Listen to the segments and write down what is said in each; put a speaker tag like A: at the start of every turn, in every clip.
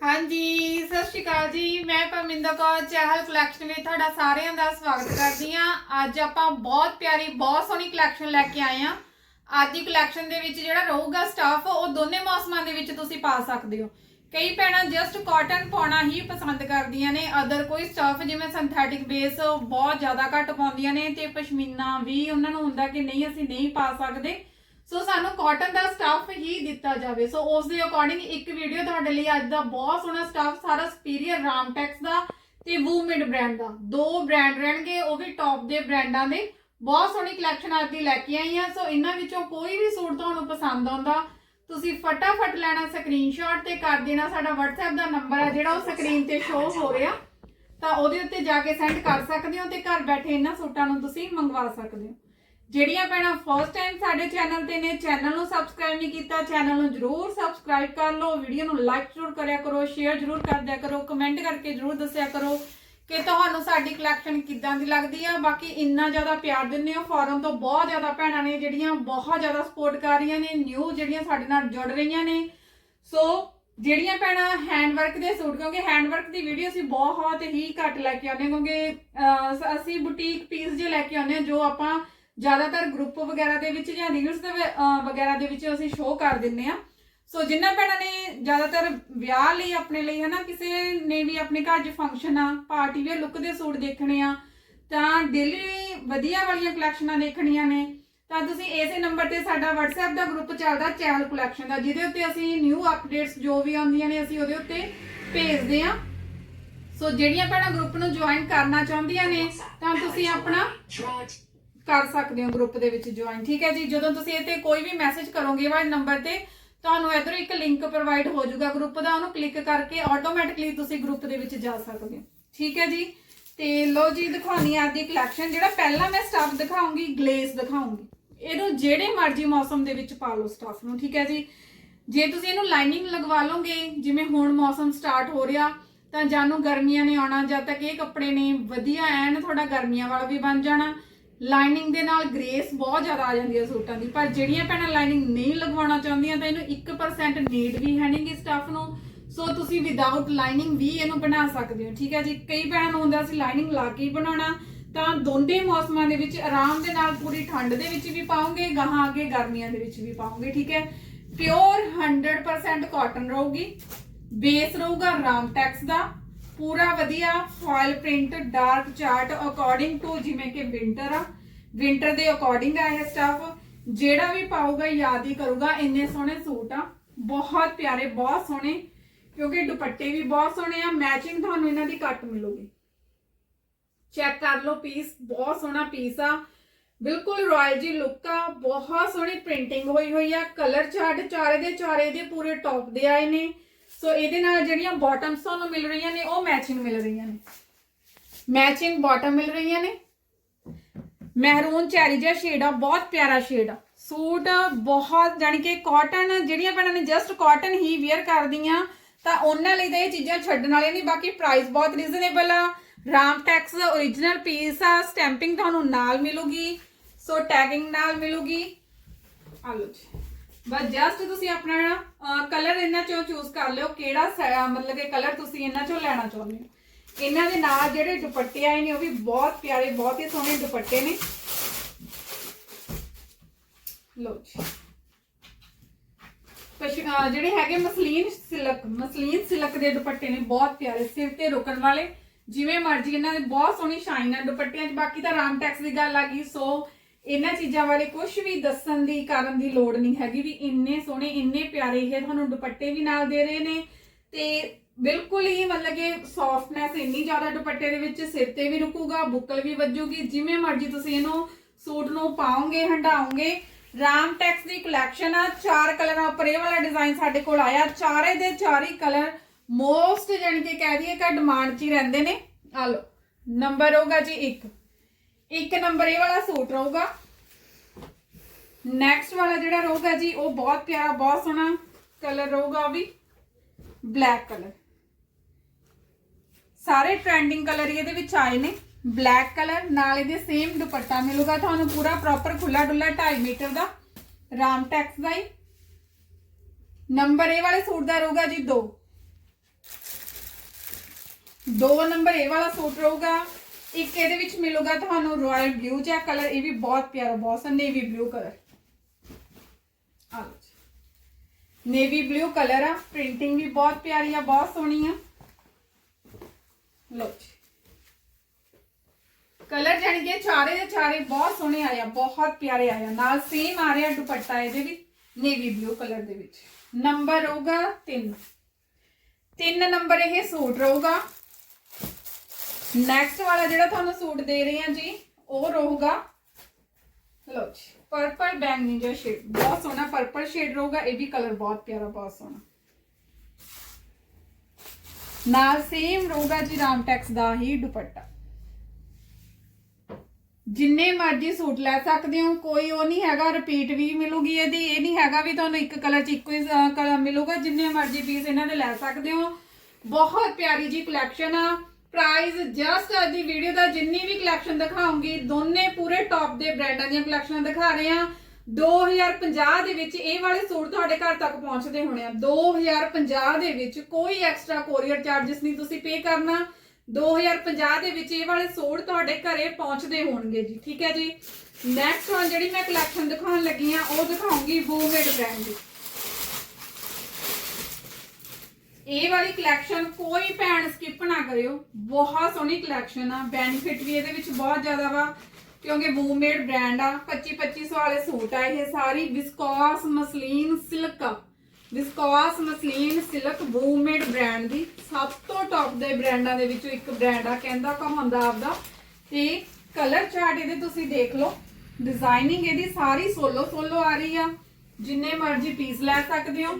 A: ਹਾਂਜੀ, ਸਤਿ ਸ਼੍ਰੀ ਅਕਾਲ ਜੀ। ਮੈਂ ਪਰਮਿੰਦਰ ਕੌਰ, ਚਹਿਲ ਕਲੈਕਸ਼ਨ ਵਿੱਚ ਤੁਹਾਡਾ ਸਾਰਿਆਂ ਦਾ ਸਵਾਗਤ ਕਰਦੀ ਹਾਂ। ਅੱਜ ਆਪਾਂ ਬਹੁਤ ਪਿਆਰੀ, ਬਹੁਤ ਸੋਹਣੀ ਕਲੈਕਸ਼ਨ ਲੈ ਕੇ ਆਏ ਹਾਂ। ਅੱਜ ਦੀ ਕਲੈਕਸ਼ਨ ਦੇ ਵਿੱਚ ਜਿਹੜਾ ਰਹੂਗਾ ਸਟਾਫ ਉਹ ਦੋਨੇ ਮੌਸਮਾਂ ਦੇ ਵਿੱਚ ਤੁਸੀਂ ਪਾ ਸਕਦੇ ਹੋ। ਕਈ ਭੈਣਾਂ ਜਸਟ ਕਾਟਨ ਪਾਉਣਾ ਹੀ ਪਸੰਦ ਕਰਦੀਆਂ ਨੇ ਅਦਰ ਕੋਈ ਸਟਾਫ ਜਿਵੇਂ ਸਿੰਥੈਟਿਕ ਬੇਸ ਬਹੁਤ ਜ਼ਿਆਦਾ ਘੱਟ ਪਾਉਂਦੀਆਂ ਨੇ ਤੇ ਪਸ਼ਮੀਨਾ ਵੀ ਉਹਨਾਂ ਨੂੰ ਹੁੰਦਾ ਕਿ ਨਹੀਂ, ਅਸੀਂ ਨਹੀਂ ਪਾ ਸਕਦੇ। ਸੋ ਸਾਨੂੰ ਕਾਟਨ ਦਾ ਸਟਾਫ ਹੀ ਦਿੱਤਾ ਜਾਵੇ। ਸੋ ਉਸ ਦੇ ਅਕੋਰਡਿੰਗ ਇੱਕ ਵੀਡੀਓ ਤੁਹਾਡੇ ਲਈ ਅੱਜ ਦਾ ਬਹੁਤ ਸੋਹਣਾ ਸਟਾਫ ਸਾਰਾ ਸੁਪੀਰੀਅਰ ਰਾਮਟੈਕਸ ਦਾ ਤੇ ਵੂਮਿਡ ਬ੍ਰਾਂਡ ਦਾ। ਦੋ ਬ੍ਰਾਂਡ ਰਹਿਣਗੇ, ਉਹ ਵੀ ਟੌਪ ਦੇ ਬ੍ਰਾਂਡਾਂ ਦੇ। ਬਹੁਤ ਸੋਹਣੀ ਕਲੈਕਸ਼ਨ ਅੱਜ ਦੀ ਲੈ ਕੇ ਆਈ ਆ ਸੋ ਇਹਨਾਂ ਵਿੱਚੋਂ ਕੋਈ ਵੀ ਸੂਟ ਤੁਹਾਨੂੰ ਪਸੰਦ ਆਉਂਦਾ, ਤੁਸੀਂ ਫਟਾਫਟ ਲੈਣਾ ਸਕਰੀਨਸ਼ਾਟ ਤੇ ਕਰ ਦੇਣਾ। ਸਾਡਾ WhatsApp ਦਾ ਨੰਬਰ ਆ ਜਿਹੜਾ ਉਹ ਸਕਰੀਨ ਤੇ ਸ਼ੋ ਹੋ ਰਿਹਾ। ਤਾਂ ਉਹਦੇ ਉੱਤੇ ਜਾ ਕੇ ਸੈਂਡ ਕਰ ਸਕਦੇ ਹੋ ਤੇ ਘਰ ਬੈਠੇ ਇਹਨਾਂ ਸੂਟਾਂ ਨੂੰ ਤੁਸੀਂ ਮੰਗਵਾ ਸਕਦੇ ਹੋ। ਜਿਹੜੀਆਂ ਭੈਣਾਂ ਫਸਟ ਟਾਈਮ ਸਾਡੇ ਚੈਨਲ ਤੇ ਨੇ ਚੈਨਲ ਨੂੰ ਸਬਸਕ੍ਰਾਈਬ ਨਹੀਂ ਕੀਤਾ ਚੈਨਲ ਨੂੰ ਜਰੂਰ ਸਬਸਕ੍ਰਾਈਬ ਕਰ ਲਓ ਵੀਡੀਓ ਨੂੰ ਲਾਈਕ ਜਰੂਰ ਕਰਿਆ ਕਰੋ ਸ਼ੇਅਰ ਜਰੂਰ ਕਰ ਦਿਆ ਕਰੋ ਕਮੈਂਟ ਕਰਕੇ ਜਰੂਰ ਦੱਸਿਆ ਕਰੋ ਕਿ ਤੁਹਾਨੂੰ ਸਾਡੀ ਕਲੈਕਸ਼ਨ ਕਿੱਦਾਂ ਦੀ ਲੱਗਦੀ ਆ। ਬਾਕੀ ਇੰਨਾ ਜ਼ਿਆਦਾ ਪਿਆਰ ਦਿੰਦੇ ਹੋ ਫੋਰਨ ਤੋਂ ਬਹੁਤ ਜ਼ਿਆਦਾ ਭੈਣਾਂ ਨੇ ਜਿਹੜੀਆਂ ਬਹੁਤ ਜ਼ਿਆਦਾ ਸਪੋਰਟ ਕਰ ਰਹੀਆਂ ਨੇ ਨਿਊ ਜਿਹੜੀਆਂ ਸਾਡੇ ਨਾਲ ਜੁੜ ਰਹੀਆਂ ਨੇ। ਸੋ ਜਿਹੜੀਆਂ ਭੈਣਾਂ ਹੈਂਡਵਰਕ ਦੇ ਸੂਟ ਕਿਉਂਕਿ ਹੈਂਡਵਰਕ ਦੀ ਵੀਡੀਓ ਅਸੀਂ ਬਹੁਤ ਹੀ ਘੱਟ ਲੈ ਕੇ ਆਉਂਦੇ ਹਾਂ, ਕਿਉਂਕਿ ਅਸੀਂ ਬੁਟੀਕ ਪੀਸ ਜੇ ਲੈ ਕੇ ਆਉਂਦੇ ਹਾਂ, ਜੋ ਆਪਾਂ ਜ਼ਿਆਦਾਤਰ ਗਰੁੱਪ ਵਗੈਰਾ ਦੇ ਵਿੱਚ ਜਾਂ ਰੀਲਸ ਦੇ ਵਗੈਰਾ ਦੇ ਵਿੱਚ ਅਸੀਂ ਸ਼ੋਅ ਕਰ ਦਿੰਨੇ ਆ ਸੋ ਜਿਨ੍ਹਾਂ ਭੈਣਾਂ ਨੇ ਜ਼ਿਆਦਾਤਰ ਵਿਆਹ ਲਈ ਆਪਣੇ ਲਈ ਹਨਾ, ਕਿਸੇ ਨੇ ਵੀ ਆਪਣੇ ਘਰ 'ਚ ਫੰਕਸ਼ਨ ਆ ਪਾਰਟੀ ਵੇਅਰ ਲੁੱਕ ਦੇ ਸੂਟ ਦੇਖਣੇ ਆ, ਤਾਂ ਡੇਲੀ ਵਧੀਆ ਵਾਲੀਆਂ ਕਲੈਕਸ਼ਨਾਂ ਦੇਖਣੀਆਂ ਨੇ। ਤਾਂ ਤੁਸੀਂ ਇਸੇ ਨੰਬਰ ਤੇ ਸਾਡਾ WhatsApp ਦਾ ਗਰੁੱਪ ਚੱਲਦਾ ਚੈਨਲ ਕਲੈਕਸ਼ਨ ਦਾ, ਜਿਹਦੇ ਉੱਤੇ ਅਸੀਂ ਨਿਊ ਅਪਡੇਟਸ ਜੋ ਵੀ ਆਉਂਦੀਆਂ ਨੇ ਅਸੀਂ ਉਹਦੇ ਉੱਤੇ ਭੇਜਦੇ ਆ ਸੋ ਜਿਹੜੀਆਂ ਭੈਣਾਂ ਗਰੁੱਪ ਨੂੰ ਜੁਆਇਨ ਕਰਨਾ ਚਾਹੁੰਦੀਆਂ ਨੇ, ਤਾਂ ਤੁਸੀਂ ਆਪਣਾ ਕਰ ਸਕਦੇ ਹੋ ਗਰੁੱਪ ਦੇ ਵਿੱਚ ਜੁਆਇਨ ਠੀਕ ਹੈ ਜੀ? ਜਦੋਂ ਤੁਸੀਂ ਇਹ ਤੇ ਕੋਈ ਵੀ ਮੈਸੇਜ ਕਰੋਗੇ ਵਾਲੇ ਨੰਬਰ ਤੇ ਤੁਹਾਨੂੰ ਇਧਰੋਂ ਇੱਕ ਲਿੰਕ ਪ੍ਰੋਵਾਈਡ ਹੋ ਜਾਊਗਾ ਗਰੁੱਪ ਦਾ, ਉਹਨੂੰ ਕਲਿੱਕ ਕਰਕੇ ਆਟੋਮੈਟਿਕਲੀ ਤੁਸੀਂ ਗਰੁੱਪ ਦੇ ਵਿੱਚ ਜਾ ਸਕਦੇ ਹੋ। ਠੀਕ ਹੈ ਜੀ? ਤੇ ਲੋ ਜੀ, ਦਿਖਾਉਣੀ ਆ ਦੀ ਕਲੈਕਸ਼ਨ ਜਿਹੜਾ ਪਹਿਲਾਂ ਮੈਂ ਸਟਾਫ ਦਿਖਾਉਂਗੀ ਗਲੇਸ ਦਿਖਾਉਂਗੀ। ਇਹਨੂੰ ਜਿਹੜੇ ਮਰਜ਼ੀ ਮੌਸਮ ਦੇ ਵਿੱਚ ਪਾ ਲਓ ਸਟਾਫ ਨੂੰ, ਠੀਕ ਹੈ ਜੀ? ਜੇ ਤੁਸੀਂ ਇਹਨੂੰ ਲਾਈਨਿੰਗ ਲਗਵਾ ਲਓਗੇ, ਜਿਵੇਂ ਹੁਣ ਮੌਸਮ ਸਟਾਰਟ ਹੋ ਰਿਹਾ, ਤਾਂ ਜਾਨੂੰ ਗਰਮੀਆਂ ਨੇ ਆਉਣਾ, ਜਦ ਤੱਕ ਇਹ ਕੱਪੜੇ ਨੇ, ਵਧੀਆ ਐਨ ਥੋੜਾ ਗਰਮੀਆਂ ਵਾਲਾ ਵੀ ਬਣ ਜਾਣਾ। ਲਾਈਨਿੰਗ ਦੇ ਨਾਲ ਗ੍ਰੇਸ ਬਹੁਤ ਜ਼ਿਆਦਾ ਆ ਜਾਂਦੀ ਹੈ ਸੂਟਾਂ ਦੀ, ਪਰ ਜਿਹੜੀਆਂ ਭੈਣਾਂ ਲਾਈਨਿੰਗ ਨਹੀਂ ਲਗਵਾਉਣਾ ਚਾਹੁੰਦੀਆਂ ਤਾਂ ਇਹਨੂੰ 1% ਨੀਡ ਵੀ ਹੈ ਨਹੀਂ ਸਟੱਫ ਨੂੰ। ਸੋ ਤੁਸੀਂ ਵਿਦਆਊਟ ਲਾਈਨਿੰਗ ਵੀ ਇਹਨੂੰ ਬਣਾ ਸਕਦੇ ਹੋ, ਠੀਕ ਹੈ ਜੀ? ਕਈ ਭੈਣਾਂ ਨੂੰ ਹੁੰਦਾ ਸੀ ਲਾਈਨਿੰਗ ਲਾ ਕੇ ਹੀ ਬਣਾਉਣਾ, ਤਾਂ ਦੋਨੇ ਮੌਸਮਾਂ ਦੇ ਵਿੱਚ ਆਰਾਮ ਦੇ ਨਾਲ ਪੂਰੀ ਠੰਡ ਦੇ ਵਿੱਚ ਵੀ ਪਾਉਂਗੇ, ਗਾਹਾਂ ਅੱਗੇ ਗਰਮੀਆਂ ਦੇ ਵਿੱਚ ਵੀ ਪਾਉਂਗੇ, ਠੀਕ ਹੈ? ਪਿਓਰ 100% ਕਾਟਨ ਰਹੂਗੀ ਬੇਸ ਰਹੂਗਾ ਰਾਮਟੈਕਸ ਦਾ ਪੂਰਾ ਵਧੀਆ foil print, dark chart according to ਜਿਵੇਂ ਕਿ ਵਿੰਟਰ ਆ। ਵਿੰਟਰ ਦੇ ਅਕੋਰਡਿੰਗ ਆ ਇਹ ਸਟਫ ਜਿਹੜਾ ਵੀ ਪਾਊਗਾ, ਯਾਦ ਹੀ ਕਰੂਗਾ। ਇੰਨੇ ਸੋਹਣੇ ਸੂਟ ਆ। ਬਹੁਤ ਪਿਆਰੇ, ਬਹੁਤ ਸੋਹਣੇ। ਕਿਉਂਕਿ ਦੁਪੱਟੇ ਵੀ ਬਹੁਤ ਸੋਹਣੇ ਆ। ਮੈਚਿੰਗ ਤੁਹਾਨੂੰ ਇਹਨਾਂ ਦੀ ਕੱਟ ਮਿਲੂਗੀ। ਚੈੱਕ ਕਰ ਲਓ ਪੀਸ ਬਹੁਤ ਸੋਹਣਾ ਪੀਸ ਆ। ਬਿਲਕੁਲ ਰਾਇਲ ਜੀ ਲੁੱਕ ਆ। ਬਹੁਤ ਸੋਹਣੀ ਪ੍ਰਿੰਟਿੰਗ ਹੋਈ ਹੋਈ ਆ। ਕਲਰ ਚਾਰਟ ਚਾਰੇ ਦੇ ਚਾਰੇ ਦੇ ਪੂਰੇ ਟੌਪ ਦੇ ਆਏ ਨੇ। ਸੋ ਇਹਦੇ ਨਾਲ ਜਿਹੜੀਆਂ ਬਾਟਮਸ ਤੁਹਾਨੂੰ ਮਿਲ ਰਹੀਆਂ ਨੇ, ਉਹ ਮੈਚਿੰਗ ਮਿਲ ਰਹੀਆਂ ਨੇ। ਮੈਚਿੰਗ ਬਾਟਮ ਮਿਲ ਰਹੀਆਂ ਨੇ। ਮਹਿਰੂਨ ਚੈਰੀ ਜਿਹਾ ਸ਼ੇਡ ਆ, ਬਹੁਤ ਪਿਆਰਾ ਸ਼ੇਡ ਆ। ਸੂਟ ਬਹੁਤ, ਜਾਣੀ ਕਿ ਕਾਟਨ ਜਿਹੜੀਆਂ ਭੈਣਾਂ ਨੇ ਜਸਟ ਕਾਟਨ ਹੀ ਵੇਅਰ ਕਰਦੀਆਂ, ਤਾਂ ਉਹਨਾਂ ਲਈ ਤਾਂ ਇਹ ਚੀਜ਼ਾਂ ਛੱਡਣ ਵਾਲੀਆਂ ਨਹੀਂ ਬਾਕੀ ਪ੍ਰਾਈਸ ਬਹੁਤ ਰੀਜ਼ਨੇਬਲ ਆ। ਰਾਮ ਰਾਮਟੈਕਸ origignal ਪੀਸ ਆ ਸਟੈਂਪਿੰਗ ਤੁਹਾਨੂੰ ਨਾਲ ਮਿਲੂਗੀ। ਸੋ ਟੈਗਿੰਗ ਨਾਲ ਮਿਲੂਗੀ। ਆ ਲਓ ਜੀ। ਬਸ ਜਸਟ ਤੁਸੀਂ ਆਪਣਾ ਕਲਰ ਇਹਨਾਂ ਚੋਂ ਚੂਜ਼ ਕਰ ਲਿਓ ਕਿਹੜਾ ਸ- ਮਤਲਬ ਕਿ ਕਲਰ ਤੁਸੀਂ ਇਹਨਾਂ ਚੋਂ ਲੈਣਾ ਚਾਹੁੰਦੇ ਹੋ। ਇਹਨਾਂ ਦੇ ਨਾਲ ਜਿਹੜੇ ਦੁਪੱਟੇ ਆਏ ਨੇ ਉਹ ਵੀ ਬਹੁਤ ਪਿਆਰੇ, ਬਹੁਤ ਹੀ ਸੋਹਣੇ ਦੁਪੱਟੇ ਨੇ। ਲੋ ਜੀ। ਪਸ਼ ਅਹ, ਜਿਹੜੇ ਹੈਗੇ ਮਸਲੀਨ ਸਿਲਕ ਮਸਲੀਨ ਸਿਲਕ ਦੇ ਦੁਪੱਟੇ ਨੇ, ਬਹੁਤ ਪਿਆਰੇ, ਸਿਰ ਤੇ ਰੁਕਣ ਵਾਲੇ। ਜਿਵੇਂ ਮਰਜ਼ੀ ਇਹਨਾਂ ਦੇ ਬਹੁਤ ਸੋਹਣੀ ਸ਼ਾਈਨ ਹੈ ਦੁਪੱਟਿਆਂ 'ਚ, ਬਾਕੀ ਤਾਂ ਰਾਮ ਟੈਕਸ ਦੀ ਗੱਲ ਆ ਗਈ ਸੋ ਇਹਨਾਂ ਚੀਜ਼ਾਂ ਬਾਰੇ ਕੁਝ ਵੀ ਦੱਸਣ ਦੀ, ਕਰਨ ਦੀ ਲੋੜ ਨਹੀਂ ਹੈਗੀ ਵੀ ਇੰਨੇ ਸੋਹਣੇ, ਇੰਨੇ ਪਿਆਰੇ ਇਹ ਤੁਹਾਨੂੰ ਦੁਪੱਟੇ ਵੀ ਨਾਲ ਦੇ ਰਹੇ ਨੇ। ਤੇ ਬਿਲਕੁਲ ਹੀ ਮਤਲਬ ਕਿ ਸੌਫਟਨੈਸ ਇੰਨੀ ਜ਼ਿਆਦਾ ਦੁਪੱਟੇ ਦੇ ਵਿੱਚ ਸਿਰ ਤੇ ਵੀ ਰੁਕੂਗਾ, ਬੁੱਕਲ ਵੀ ਵੱਜੂਗੀ, ਜਿਵੇਂ ਮਰਜ਼ੀ ਤੁਸੀਂ ਇਹਨੂੰ ਸੂਟ ਨੂੰ ਪਾਓਗੇ ਰਾਮ ਟੈਕਸ ਦੀ ਕਲੈਕਸ਼ਨ ਆ, ਚਾਰ ਕਲਰਾਂ ਉੱਪਰ ਇਹ ਵਾਲਾ ਡਿਜ਼ਾਈਨ ਸਾਡੇ ਕੋਲ ਆਇਆ। ਚਾਰੇ ਦੇ ਚਾਰੇ ਕਲਰ ਮੋਸਟ ਜਾਣੀ ਕਿ ਕਹਿ ਦਈਏ ਕਿ ਡਿਮਾਂਡ 'ਚ ਹੀ ਰਹਿੰਦੇ ਨੇ। ਆ ਲਓ ਨੰਬਰ ਹੋਊਗਾ ਜੀ 1 ਇੱਕ ਨੰਬਰ ਇਹ ਵਾਲਾ ਸੂਟ ਰਹੂਗਾ। ਨੈਕਸਟ ਵਾਲਾ ਜਿਹੜਾ ਰਹੂਗਾ ਜੀ, ਉਹ ਬਹੁਤ ਪਿਆਰਾ, ਬਹੁਤ ਸੋਹਣਾ ਕਲਰ ਰਹੂਗਾ ਉਹ ਵੀ ਬਲੈਕ ਕਲਰ ਸਾਰੇ ਟ੍ਰੈਂਡਿੰਗ ਕਲਰ ਇਹਦੇ ਵਿੱਚ ਆਏ ਨੇ ਬਲੈਕ ਕਲਰ ਨਾਲ ਇਹਦੇ ਸੇਮ ਦੁਪੱਟਾ ਮਿਲੂਗਾ ਤੁਹਾਨੂੰ ਪੂਰਾ ਪ੍ਰੋਪਰ ਖੁੱਲਾ ਡੁੱਲਾ 2.5 ਮੀਟਰ ਦਾ, ਰਾਮ ਟੈਕਸ ਦਾ ਹੀ। ਨੰਬਰ ਇਹ ਵਾਲੇ ਸੂਟ ਦਾ ਰਹੂਗਾ ਜੀ 2 ਦੋ ਨੰਬਰ ਇਹ ਵਾਲਾ ਸੂਟ ਰਹੂਗਾ ਇੱਕ ਇਹਦੇ ਵਿੱਚ ਮਿਲੂਗਾ ਤੁਹਾਨੂੰ ਰਾਇਲ ਬਲੂ ਜਿਹਾ ਕਲਰ ਇਹ ਵੀ ਬਹੁਤ ਪਿਆਰਾ, ਬਹੁਤ ਸੋਹਣਾ navy blue colour navy blue colour ਆ ਪ੍ਰਿੰਟਿੰਗ ਵੀ ਬਹੁਤ ਪਿਆਰੀ ਆ, ਬਹੁਤ ਸੋਹਣੀ ਆ। ਲੋ ਕਲਰ ਜਾਣੀ ਚਾਰੇ ਦੇ ਚਾਰੇ ਬਹੁਤ ਸੋਹਣੇ ਆਇਆ ਬਹੁਤ ਪਿਆਰੇ ਆਇਆ ਨਾਲ ਸੇਮ ਆ ਰਿਹਾ ਦੁਪੱਟਾ ਇਹਦੇ ਵੀ ਨੇਵੀ ਬਲੂ ਕਲਰ ਦੇ ਵਿੱਚ। ਨੰਬਰ ਹੋਊਗਾ 3 ਤਿੰਨ ਨੰਬਰ ਇਹ ਸੂਟ ਰਹੂਗਾ। ਨੈਕਸਟ ਵਾਲਾ ਜਿਹੜਾ ਤੁਹਾਨੂੰ ਸੂਟ ਦੇ ਰਹੇ ਆ ਜੀ, ਉਹ ਰਹੂਗਾ। ਲੋ ਜੀ। ਪਰਪਲ ਬੈਂਗਨੀ ਜਿਹਾ ਸ਼ੇਡ ਬਹੁਤ ਸੋਹਣਾ ਪਰਪਲ ਸ਼ੇਡ ਰਹੂਗਾ ਇਹ ਵੀ ਕਲਰ ਬਹੁਤ ਪਿਆਰਾ ਬਹੁਤ ਸੋਹਣਾ ਨਾਲ ਸੇਮ ਰਹੂਗਾ ਜੀ ਰਾਮਟੈਕਸ ਦਾ ਹੀ ਦੁਪੱਟਾ ਜਿੰਨੇ ਮਰਜ਼ੀ ਸੂਟ ਲੈ ਸਕਦੇ ਹੋ ਕੋਈ ਉਹ ਨਹੀਂ ਹੈਗਾ ਰਿਪੀਟ ਵੀ ਮਿਲੂਗੀ ਇਹਦੀ ਇਹ ਨਹੀਂ ਹੈਗਾ ਵੀ ਤੁਹਾਨੂੰ ਇੱਕ ਕਲਰ ਚ ਇੱਕੋ ਹੀ ਕਲਰ ਮਿਲੂਗਾ ਜਿੰਨੇ ਮਰਜ਼ੀ ਪੀਸ ਇਹਨਾਂ ਦੇ ਲੈ ਸਕਦੇ ਹੋ ਬਹੁਤ ਪਿਆਰੀ ਜੀ ਕਲੈਕਸ਼ਨ ਆ ਪ੍ਰਾਈਸ ਜਸਟ ਅੱਜ ਦੀ ਵੀਡੀਓ ਦਾ ਜਿੰਨੀ ਵੀ ਕਲੈਕਸ਼ਨ ਦਿਖਾਉਂਗੀ, ਦੋਨੇ ਪੂਰੇ ਟੌਪ ਦੇ ਬ੍ਰਾਂਡਾਂ ਦੀਆਂ ਕਲੈਕਸ਼ਨਾਂ ਦਿਖਾ ਰਹੇ ਆ 2050 ਦੇ ਵਿੱਚ ਇਹ ਵਾਲੇ ਸੂਟ ਤੁਹਾਡੇ ਘਰ ਤੱਕ ਪਹੁੰਚਦੇ ਹੋਣੇ ਆ। 2050 ਦੇ ਵਿੱਚ ਕੋਈ ਐਕਸਟਰਾ ਕੋਰੀਅਰ ਚਾਰजेस ਨਹੀਂ ਤੁਸੀਂ ਪੇ ਕਰਨਾ। 2050 ਦੇ ਵਿੱਚ ਇਹ ਵਾਲੇ ਸੂਟ ਤੁਹਾਡੇ ਘਰੇ ਪਹੁੰਚਦੇ ਹੋਣਗੇ ਜੀ। ਠੀਕ ਹੈ ਜੀ? ਨੈਕਸਟ ਵਨ ਜਿਹੜੀ ਮੈਂ ਕਲੈਕਸ਼ਨ ਦਿਖਾਉਣ ਲੱਗੀ ਆ ਉਹ ਦਿਖਾਉਂਗੀ ਬੂਮੇਡ ਬ੍ਰਾਂਡ ਦੀ। ਇਹ ਵਾਲੀ ਕਲੈਕਸ਼ਨ ਕੋਈ ਭੈਣ ਸਕਿਪ ਨਾ ਕਰਿਓ। ਬਹੁਤ ਸੋਹਣੀ ਕਲੈਕਸ਼ਨ ਆ। ਬੈਨੀਫਿਟ ਵੀ ਇਹਦੇ ਵਿੱਚ ਬਹੁਤ ਜ਼ਿਆਦਾ ਵਾ, ਕਿਉਂਕਿ ਵੂਮੇਡ ਬ੍ਰਾਂਡ ਆ। 25 2500 ਵਾਲੇ ਸੂਟ ਆ ਇਹ ਸਾਰੀ। Viscose muslin silk viscose muslin silk ਵੂਮੇਡ brand ਦੀ ਸਭ ਤੋਂ ਟੌਪ ਦੇ ਬ੍ਰਾਂਡਾਂ ਦੇ ਵਿੱਚੋਂ ਇੱਕ ਬ੍ਰਾਂਡ ਆ। ਕਹਿੰਦਾ ਕਹਾਉਂਦਾ ਆਪਦਾ? ਤੇ ਕਲਰ ਚਾਰਟ ਇਹਦੇ ਤੁਸੀਂ ਦੇਖ ਲਓ। ਡਿਜ਼ਾਈਨਿੰਗ ਇਹਦੀ ਸਾਰੀ ਸੋਲੋ ਸੋਲੋ ਆ ਰਹੀ ਆ। ਜਿੰਨੇ ਮਰਜ਼ੀ ਪੀਸ ਲੈ ਸਕਦੇ ਹੋ।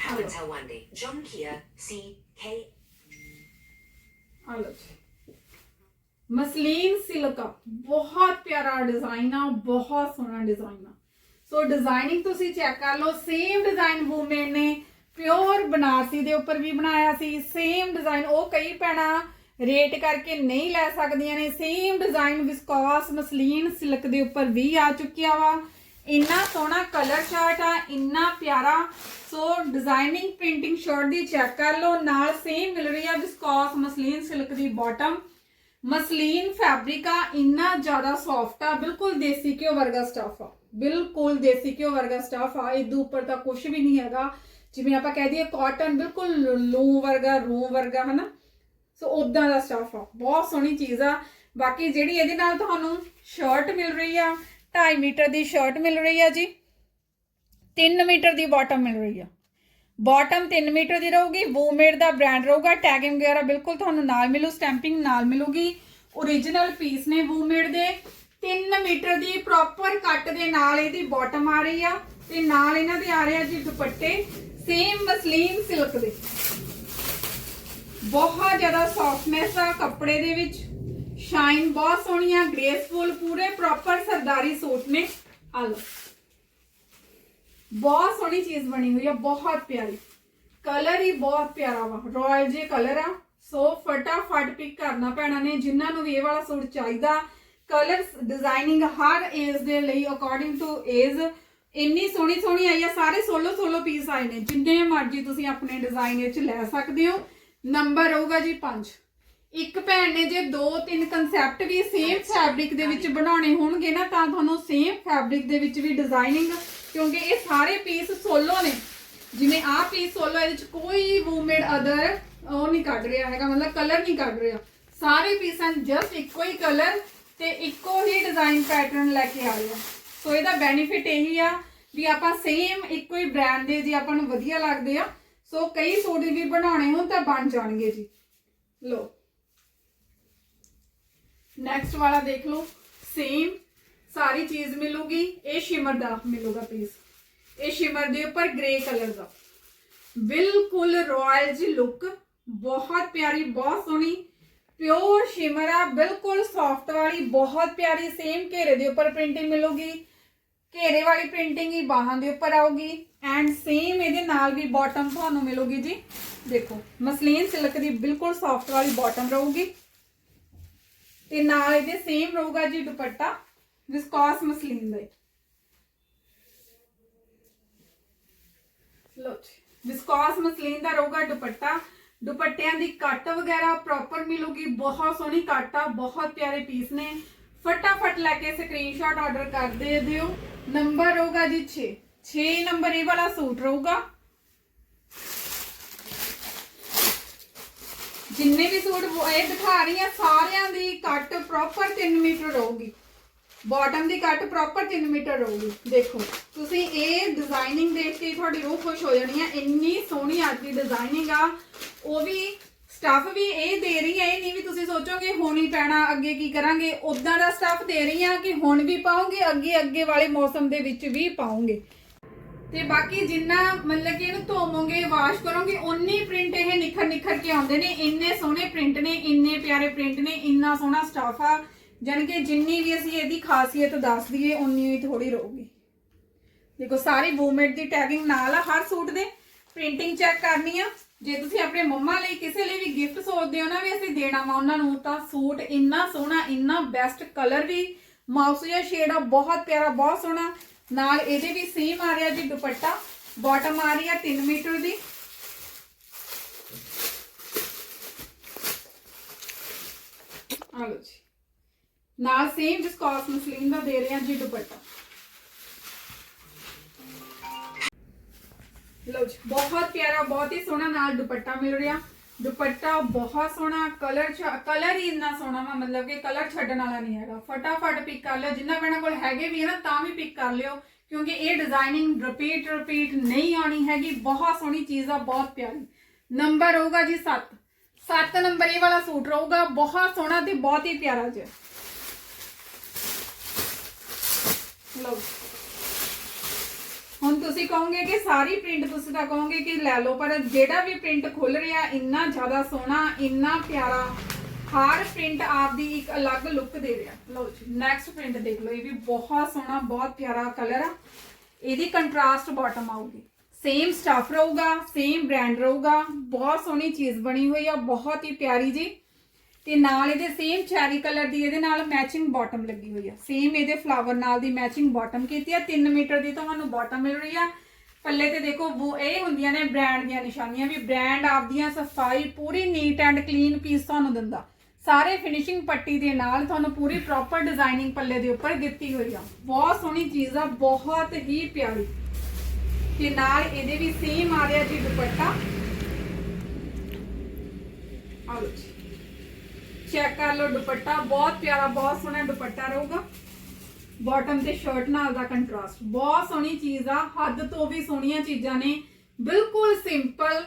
B: WhatsApp. Helen Tawande. John Kia. C. K.
A: ਆ ਲਓ ਜੀ ਮਸਲੀਨ ਸਿਲਕ ਬਹੁਤ ਪਿਆਰਾ ਡਿਜ਼ਾਈਨ ਆ, ਬਹੁਤ ਸੋਹਣਾ ਡਿਜ਼ਾਈਨ ਆ ਸੋ ਡਿਜ਼ਾਈਨਿੰਗ ਤੁਸੀਂ ਚੈੱਕ ਕਰ ਲਓ ਸੇਮ ਡਿਜ਼ਾਈਨ ਵੂਮਨ ਨੇ ਪਿਓਰ ਬਨਾਰਸੀ ਦੇ ਉੱਪਰ ਵੀ ਬਣਾਇਆ ਸੀ ਸੇਮ ਡਿਜ਼ਾਈਨ ਉਹ ਕਈ ਪੈਣਾ ਰੇਟ ਕਰਕੇ ਨਹੀਂ ਲੈ ਸਕਦੀਆਂ ਨੇ same design viscose muslin silk ਦੇ ਉੱਪਰ ਵੀ ਆ ਚੁੱਕਿਆ ਵਾ ਇੰਨਾ ਸੋਹਣਾ ਕਲਰ ਚਾਰਟ ਆ, ਇੰਨਾ ਪਿਆਰਾ। ਸੋ ਡਿਜ਼ਾਈਨਿੰਗ ਪ੍ਰਿੰਟਿੰਗ ਸ਼ਰਟ ਦੀ ਚੈੱਕ ਕਰ ਲਓ, ਨਾਲ ਸੇਮ ਮਿਲ ਰਹੀ ਆ ਵਿਸਕੋਸ ਮਸਲੀਨ ਸਿਲਕ ਦੀ ਬਾਟਮ ਮਸਲੀਨ ਫੈਬਰਿਕ ਆ, ਇੰਨਾ ਜ਼ਿਆਦਾ ਸੌਫਟ ਆ, ਬਿਲਕੁਲ ਦੇਸੀ ਘਿਓ ਵਰਗਾ ਸਟਫ ਆ। ਬਿਲਕੁਲ ਦੇਸੀ ਘਿਓ ਵਰਗਾ ਸਟਫ ਆ, ਇਹਦੇ ਉੱਪਰ ਤਾਂ ਕੁਝ ਵੀ ਨਹੀਂ ਹੈਗਾ। ਜਿਵੇਂ ਆਪਾਂ ਕਹਿ ਦਈਏ ਕਾਟਨ ਬਿਲਕੁਲ ਲੂ ਵਰਗਾ, ਰੂ ਵਰਗਾ, ਹਨਾ? ਸੋ ਉਦਾਂ ਦਾ ਸਟਫ ਆ। ਬਹੁਤ ਸੋਹਣੀ ਚੀਜ਼ ਆ। ਬਾਕੀ ਜਿਹੜੀ ਇਹਦੇ ਨਾਲ ਤੁਹਾਨੂੰ ਸ਼ਰਟ ਮਿਲ ਰਹੀ ਆ 2.5 ਮੀਟਰ ਦੀ ਸ਼ਰਟ ਮਿਲ ਰਹੀ ਆ ਜੀ 3 ਮੀਟਰ ਦੀ ਬਾਟਮ ਮਿਲ ਰਹੀ ਆ। ਬਾਟਮ 3 ਮੀਟਰ ਦੀ ਰਹੂਗੀ ਵੂਮੇਡ ਦਾ ਬ੍ਰਾਂਡ ਰਹੂਗਾ ਟੈਗਿੰਗ ਵਗੈਰਾ ਬਿਲਕੁਲ ਤੁਹਾਨੂੰ ਨਾਲ ਮਿਲੂ ਸਟੈਂਪਿੰਗ ਨਾਲ ਮਿਲੂਗੀ। origignal ਪੀਸ ਨੇ ਵੂਮੇਡ ਦੇ 3 ਮੀਟਰ ਦੀ ਪ੍ਰੋਪਰ ਕੱਟ ਦੇ ਨਾਲ ਇਹਦੀ ਬਾਟਮ ਆ ਰਹੀ ਆ ਤੇ ਨਾਲ ਇਹਨਾਂ ਦੇ ਆ ਰਿਹਾ ਜੀ ਦੁਪੱਟੇ ਸੇਮ ਮਸਲੀਨ ਸਿਲਕ ਦੇ। ਬਹੁਤ ਜ਼ਿਆਦਾ ਸੌਫਟਨੈਸ ਆ ਕੱਪੜੇ ਦੇ ਵਿੱਚ। ਸ਼ਾਈਨ ਬਹੁਤ ਸੋਹਣੀ ਆ ਗ੍ਰੇਸਫੁਲ ਪੂਰੇ ਪ੍ਰੋਪਰ ਸਰਦਾਰੀ ਸੂਟ ਨੇ। ਆ ਲਓ। ਬਹੁਤ ਸੋਹਣੀ ਚੀਜ਼ ਬਣੀ ਹੋਈ ਆ, ਬਹੁਤ ਪਿਆਰੀ। ਕਲਰ ਹੀ ਬਹੁਤ ਪਿਆਰਾ ਵਾ। ਰਾਇਲ ਜੇ ਕਲਰ ਆ, ਸੋ ਫਟਾਫਟ ਪਿਕ ਕਰਨਾ ਪੈਣਾ ਨੇ, ਜਿਨ੍ਹਾਂ ਨੂੰ ਵੀ ਇਹ ਵਾਲਾ ਸੂਟ ਚਾਹੀਦਾ। ਕਲਰ ਡਿਜ਼ਾਈਨਿੰਗ ਹਰ ਏਜ ਦੇ ਲਈ ਅਕੋਰਡਿੰਗ ਟੂ ਏਜ ਇੰਨੀ ਸੋਹਣੀ ਸੋਹਣੀ ਆਈ ਆ, ਸਾਰੇ ਸੋਲੋ ਸੋਲੋ ਪੀਸ ਆਏ ਨੇ। ਜਿੰਨੇ ਮਰਜ਼ੀ ਤੁਸੀਂ ਆਪਣੇ ਡਿਜ਼ਾਈਨ ਵਿੱਚ ਲੈ ਸਕਦੇ ਹੋ। ਨੰਬਰ ਹੋਊਗਾ ਜੀ 5 ਇੱਕ ਭੈਣ ਨੇ ਜੇ ਦੋ ਤਿੰਨ ਕਨਸੈਪਟ ਵੀ ਸੇਮ ਫੈਬਰਿਕ ਦੇ ਵਿੱਚ ਬਣਾਉਣੇ ਹੋਣਗੇ ਨਾ ਤਾਂ ਤੁਹਾਨੂੰ ਸੇਮ ਫੈਬਰਿਕ ਦੇ ਵਿੱਚ ਵੀ ਡਿਜ਼ਾਈਨਿੰਗ ਕਿਉਂਕਿ ਇਹ ਸਾਰੇ ਪੀਸ ਸੋਲੋ ਨੇ। ਜਿਵੇਂ ਆਹ ਪੀਸ ਸੋਲੋ ਇਹਦੇ ਵਿੱਚ ਕੋਈ ਵੂਮੇਡ ਅਦਰ ਉਹ ਨਹੀਂ ਕੱਢ ਰਿਹਾ ਹੈਗਾ ਮਤਲਬ ਕਲਰ ਨਹੀਂ ਕੱਢ ਰਿਹਾ। ਸਾਰੇ ਪੀਸਾਂ ਜਸਟ ਇੱਕੋ ਹੀ ਕਲਰ ਤੇ ਇੱਕੋ ਹੀ ਡਿਜ਼ਾਈਨ ਪੈਟਰਨ ਲੈ ਕੇ ਆ ਰਿਹਾ ਸੋ ਇਹਦਾ ਬੈਨੀਫਿਟ ਇਹੀ ਆ ਵੀ ਆਪਾਂ ਸੇਮ ਇੱਕੋ ਹੀ ਬ੍ਰਾਂਡ ਦੇ ਜੇ ਆਪਾਂ ਨੂੰ ਵਧੀਆ ਲੱਗਦੇ ਆ ਸੋ ਕਈ ਸੂਟ ਵੀ ਬਣਾਉਣੇ ਹੋਣ ਤਾਂ ਬਣ ਜਾਣਗੇ ਜੀ। ਲੋ ਨੈਕਸਟ ਵਾਲਾ ਦੇਖ ਲਓ ਸੇਮ ਸਾਰੀ ਚੀਜ਼ ਮਿਲੂਗੀ ਇਹ ਸ਼ਿਮਰ ਦਾ ਮਿਲੂਗਾ ਪੀਸ ਇਹ ਸ਼ਿਮਰ ਦੇ ਉੱਪਰ ਗ੍ਰੇ ਕਲਰ ਦਾ ਬਿਲਕੁਲ ਰਾਇਲ ਜੀ ਲੁੱਕ ਬਹੁਤ ਪਿਆਰੀ ਬਹੁਤ ਸੋਹਣੀ ਪਿਓਰ ਸ਼ਿਮਰ ਆ ਬਿਲਕੁਲ ਸੌਫਟ ਵਾਲੀ ਬਹੁਤ ਪਿਆਰੀ ਸੇਮ ਘੇਰੇ ਦੇ ਉੱਪਰ ਪ੍ਰਿੰਟਿੰਗ ਮਿਲੂਗੀ ਘੇਰੇ ਵਾਲੀ ਪ੍ਰਿੰਟਿੰਗ ਹੀ ਬਾਹਾਂ ਦੇ ਉੱਪਰ ਆਊਗੀ ਐਂਡ ਸੇਮ ਇਹਦੇ ਨਾਲ ਵੀ ਬਾਟਮ ਤੁਹਾਨੂੰ ਮਿਲੂਗੀ ਜੀ ਦੇਖੋ ਮਸਲੀਨ ਸਿਲਕ ਦੀ ਬਿਲਕੁਲ ਸੌਫਟ ਵਾਲੀ ਬਾਟਮ ਰਹੂਗੀ ਤੇ ਨਾਲ ਇਹਦੇ ਸੇਮ ਰਹੂਗਾ ਜੀ ਦੁਪੱਟਾ ਵਿਸਕੋਸ ਮਸਲੀਨ ਦਾ। ਹੀ। ਲਓ ਜੀ ਵਿਸਕੋਸ ਮਸਲੀਨ ਦਾ ਰਹੂਗਾ ਦੁਪੱਟਾ। ਦੁਪੱਟਿਆਂ ਦੀ ਕੱਟ ਵਗੈਰਾ ਪ੍ਰੋਪਰ ਮਿਲੂਗੀ, ਬਹੁਤ ਸੋਹਣੀ ਕੱਟ ਆ, ਬਹੁਤ ਪਿਆਰੇ ਪੀਸ ਨੇ। ਫਟਾਫਟ ਲੈ ਕੇ ਸਕਰੀਨਸ਼ਾਟ ਆਰਡਰ ਕਰ ਦੇ ਦਿਓ। ਨੰਬਰ ਹੋਊਗਾ ਜੀ 6 6 ਨੰਬਰ ਇਹ ਵਾਲਾ ਸੂਟ ਰਹੂਗਾ। ਜਿੰਨੇ ਵੀ ਸੂਟ ਇਹ ਦਿਖਾ ਰਹੀ ਆ, ਸਾਰਿਆਂ ਦੀ ਕੱਟ ਪ੍ਰੋਪਰ 3 ਮੀਟਰ ਰਹੂਗੀ। ਬਾਟਮ ਦੀ ਕੱਟ ਪ੍ਰੋਪਰ 3 ਮੀਟਰ ਰਹੂਗੀ। ਦੇਖੋ, ਤੁਸੀਂ ਇਹ ਡਿਜ਼ਾਈਨਿੰਗ ਦੇਖ ਕੇ ਤੁਹਾਡੀ ਰੂਹ ਖੁਸ਼ ਹੋ ਜਾਣੀ ਆ। ਇੰਨੀ ਸੋਹਣੀ ਅੱਜ ਦੀ ਡਿਜ਼ਾਈਨਿੰਗ ਆ। ਉਹ ਵੀ ਸਟੱਫ ਵੀ ਇਹ ਦੇ ਰਹੀ ਹੈ ਇਹ ਨਹੀਂ ਵੀ ਤੁਸੀਂ ਸੋਚੋਗੇ ਹੁਣ ਹੀ ਪੈਣਾ, ਅੱਗੇ ਕੀ ਕਰਾਂਗੇ। ਉਦਾਂ ਦਾ ਸਟੱਫ ਦੇ ਰਹੀ ਆ ਕਿ ਹੁਣ ਵੀ ਪਾਉਂਗੇ ਅੱਗੇ ਅੱਗੇ ਵਾਲੇ ਮੌਸਮ ਦੇ ਵਿੱਚ ਵੀ ਪਾਉਂਗੇ। ਤੇ ਬਾਕੀ ਜਿੰਨਾ ਮਤਲਬ ਕਿ ਇਹਨੂੰ ਧੋਵੋਗੇ ਵਾਸ਼ ਕਰੋਗੇ ਉਨੀ ਪ੍ਰਿੰਟ ਇਹ ਨਿਖਰ ਨਿਖਰ ਕੇ ਆਉਂਦੇ ਨੇ। ਇੰਨੇ ਸੋਹਣੇ ਪ੍ਰਿੰਟ ਨੇ, ਇੰਨੇ ਪਿਆਰੇ ਪ੍ਰਿੰਟ ਨੇ, ਇੰਨਾ ਸੋਹਣਾ ਸਟਾਫ ਆ। ਜਾਣੀ ਕਿ ਜਿੰਨੀ ਵੀ ਅਸੀਂ ਇਹਦੀ ਖਾਸੀਅਤ ਦੱਸ ਦਈਏ ਉਨੀ ਹੀ ਥੋੜੀ ਰਹੂਗੀ। ਦੇਖੋ, ਸਾਰੀ ਵੂਮੇਟ ਦੀ ਟੈਗਿੰਗ ਨਾਲ ਆ, ਹਰ ਸੂਟ ਦੇ ਪ੍ਰਿੰਟਿੰਗ ਚੈੱਕ ਕਰਨੀ ਆ। ਜੇ ਤੁਸੀਂ ਆਪਣੇ ਮੰਮਾ ਲਈ ਕਿਸੇ ਲਈ ਵੀ ਗਿਫਟ ਸੋਚਦੇ ਹੋ ਨਾ ਵੀ ਅਸੀਂ ਦੇਣਾ ਵਾ ਉਹਨਾਂ ਨੂੰ, ਤਾਂ ਸੂਟ ਇੰਨਾ ਸੋਹਣਾ, ਇੰਨਾ ਬੈਸਟ ਕਲਰ ਵੀ, ਮਾਊਸ ਸ਼ੇਡ ਆ, ਬਹੁਤ ਪਿਆਰਾ, ਬਹੁਤ ਸੋਹਣਾ। ਨਾਲ ਇਹਦੇ ਵੀ ਸੇਮ ਆ ਰਿਹਾ ਜੀ ਦੁਪੱਟਾ ਬਾਟਮ ਆ ਰਹੀ ਆ 3 ਮੀਟਰ ਦੀ ਆ ਲਓ ਜੀ ਨਾਲ ਸੇਮ ਵਿਸਕੋਸ ਮਸਲੀਨ ਦਾ ਦੇ ਰਹੇ ਹਾਂ ਜੀ ਦੁਪੱਟਾ ਲਓ ਜੀ ਬਹੁਤ ਪਿਆਰਾ ਬਹੁਤ ਹੀ ਸੋਹਣਾ ਨਾਲ ਦੁਪੱਟਾ ਮਿਲ ਰਿਹਾ ਦੁਪੱਟਾ ਬਹੁਤ ਸੋਹਣਾ ਕਲਰ ਕਲਰ ਹੀ ਇੰਨਾ ਸੋਹਣਾ ਵਾ, ਮਤਲਬ ਕਿ ਕਲਰ ਛੱਡਣ ਵਾਲਾ ਨਹੀਂ ਹੈਗਾ। ਫਟਾਫਟ ਪਿਕ ਕਰ ਲਿਓ, ਜਿੰਨਾ ਬਣਾ ਕੋਲ ਹੈਗੇ ਵੀ ਹੈ ਨਾ, ਤਾਂ ਵੀ ਪਿਕ ਕਰ ਲਿਓ, ਕਿਉਂਕਿ ਇਹ ਡਿਜ਼ਾਈਨਿੰਗ ਰਿਪੀਟ ਰਿਪੀਟ ਨਹੀਂ ਆਉਣੀ ਹੈਗੀ। ਬਹੁਤ ਸੋਹਣੀ ਚੀਜ਼ ਆ, ਬਹੁਤ ਪਿਆਰੀ। ਨੰਬਰ ਹੋਊਗਾ ਜੀ 7 7 ਨੰਬਰ ਇਹ ਵਾਲਾ ਸੂਟ ਰਹੂਗਾ, ਬਹੁਤ ਸੋਹਣਾ ਤੇ ਬਹੁਤ ਹੀ ਪਿਆਰਾ ਜਿਹਾ। ਲਓ। ਹੁਣ ਤੁਸੀਂ ਕਹੋਗੇ ਕਿ ਸਾਰੀ ਪ੍ਰਿੰਟ ਤੁਸੀਂ ਤਾਂ ਕਹੋਗੇ ਕਿ ਲੈ ਲਓ, ਪਰ ਜਿਹੜਾ ਵੀ ਪ੍ਰਿੰਟ ਖੁੱਲ ਰਿਹਾ, ਇੰਨਾ ਜ਼ਿਆਦਾ ਸੋਹਣਾ, ਇੰਨਾ ਪਿਆਰਾ, ਹਰ ਪ੍ਰਿੰਟ ਆਪਦੀ ਇੱਕ ਅਲੱਗ ਲੁੱਕ ਦੇ ਰਿਹਾ। ਲਓ ਜੀ ਨੈਕਸਟ ਪ੍ਰਿੰਟ ਦੇਖ ਲਓ, ਇਹ ਵੀ ਬਹੁਤ ਸੋਹਣਾ, ਬਹੁਤ ਪਿਆਰਾ ਕਲਰ ਆ। ਇਹਦੀ ਕੰਟਰਾਸਟ ਬਾਟਮ ਆਊਗੀ। ਸੇਮ ਸਟਫ ਰਹੂਗਾ ਸੇਮ ਬ੍ਰਾਂਡ ਰਹੂਗਾ, ਬਹੁਤ ਸੋਹਣੀ ਚੀਜ਼ ਬਣੀ ਹੋਈ ਆ, ਬਹੁਤ ਹੀ ਪਿਆਰੀ ਜੀ। ਤੇ ਨਾਲ ਇਹਦੇ ਸੇਮ ਚੈਰੀ ਕਲਰ ਦੀ ਇਹਦੇ ਨਾਲ ਮੈਚਿੰਗ ਬਾਟਮ ਲੱਗੀ ਹੋਈ ਆ। ਸੇਮ ਇਹਦੇ ਫਲਾਵਰ ਨਾਲ ਦੀ ਮੈਚਿੰਗ ਬਾਟਮ ਕੀਤੀ ਆ। 3 ਮੀਟਰ ਦੀ ਤੁਹਾਨੂੰ ਬਾਟਮ ਮਿਲ ਰਹੀ ਆ। ਪੱਲੇ ਤੇ ਦੇਖੋ ਉਹ ਇਹ ਹੁੰਦੀਆਂ ਨੇ ਬ੍ਰਾਂਡ ਦੀਆਂ ਨਿਸ਼ਾਨੀਆਂ ਵੀ। ਬ੍ਰਾਂਡ ਆਪਦੀਆਂ ਸਫ਼ਾਈ ਪੂਰੀ ਨੀਟ ਐਂਡ ਕਲੀਨ ਪੀਸ ਤੁਹਾਨੂੰ ਦਿੰਦਾ। ਸਾਰੇ ਫਿਨਿਸ਼ਿੰਗ ਪੱਟੀ ਦੇ ਨਾਲ ਤੁਹਾਨੂੰ ਪੂਰੀ ਪ੍ਰੋਪਰ ਡਿਜ਼ਾਈਨਿੰਗ ਪੱਲੇ ਦੇ ਉੱਪਰ ਦਿੱਤੀ ਹੋਈ ਆ। ਬਹੁਤ ਸੋਹਣੀ ਚੀਜ਼ ਆ, ਬਹੁਤ ਹੀ ਪਿਆਰੀ। ਤੇ ਨਾਲ ਇਹਦੇ ਵੀ ਸੇਮ ਆ ਰਿਹਾ ਜੀ ਦੁਪੱਟਾ। ਆ ਜੀ। ਚੈੱਕ ਕਰ ਲਓ ਦੁਪੱਟਾ, ਬਹੁਤ ਪਿਆਰਾ, ਬਹੁਤ ਸੋਹਣਾ ਦੁਪੱਟਾ ਰਹੂਗਾ। ਬਾਟਮ ਤੇ ਸ਼ਰਟ ਨਾਲ ਦਾ ਕੰਟਰਾਸਟ ਬਹੁਤ ਸੋਹਣੀ ਚੀਜ਼ ਆ, ਹੱਦ ਤੋਂ ਵੀ ਸੋਹਣੀਆਂ ਚੀਜ਼ਾਂ ਨੇ। ਬਿਲਕੁਲ ਸਿੰਪਲ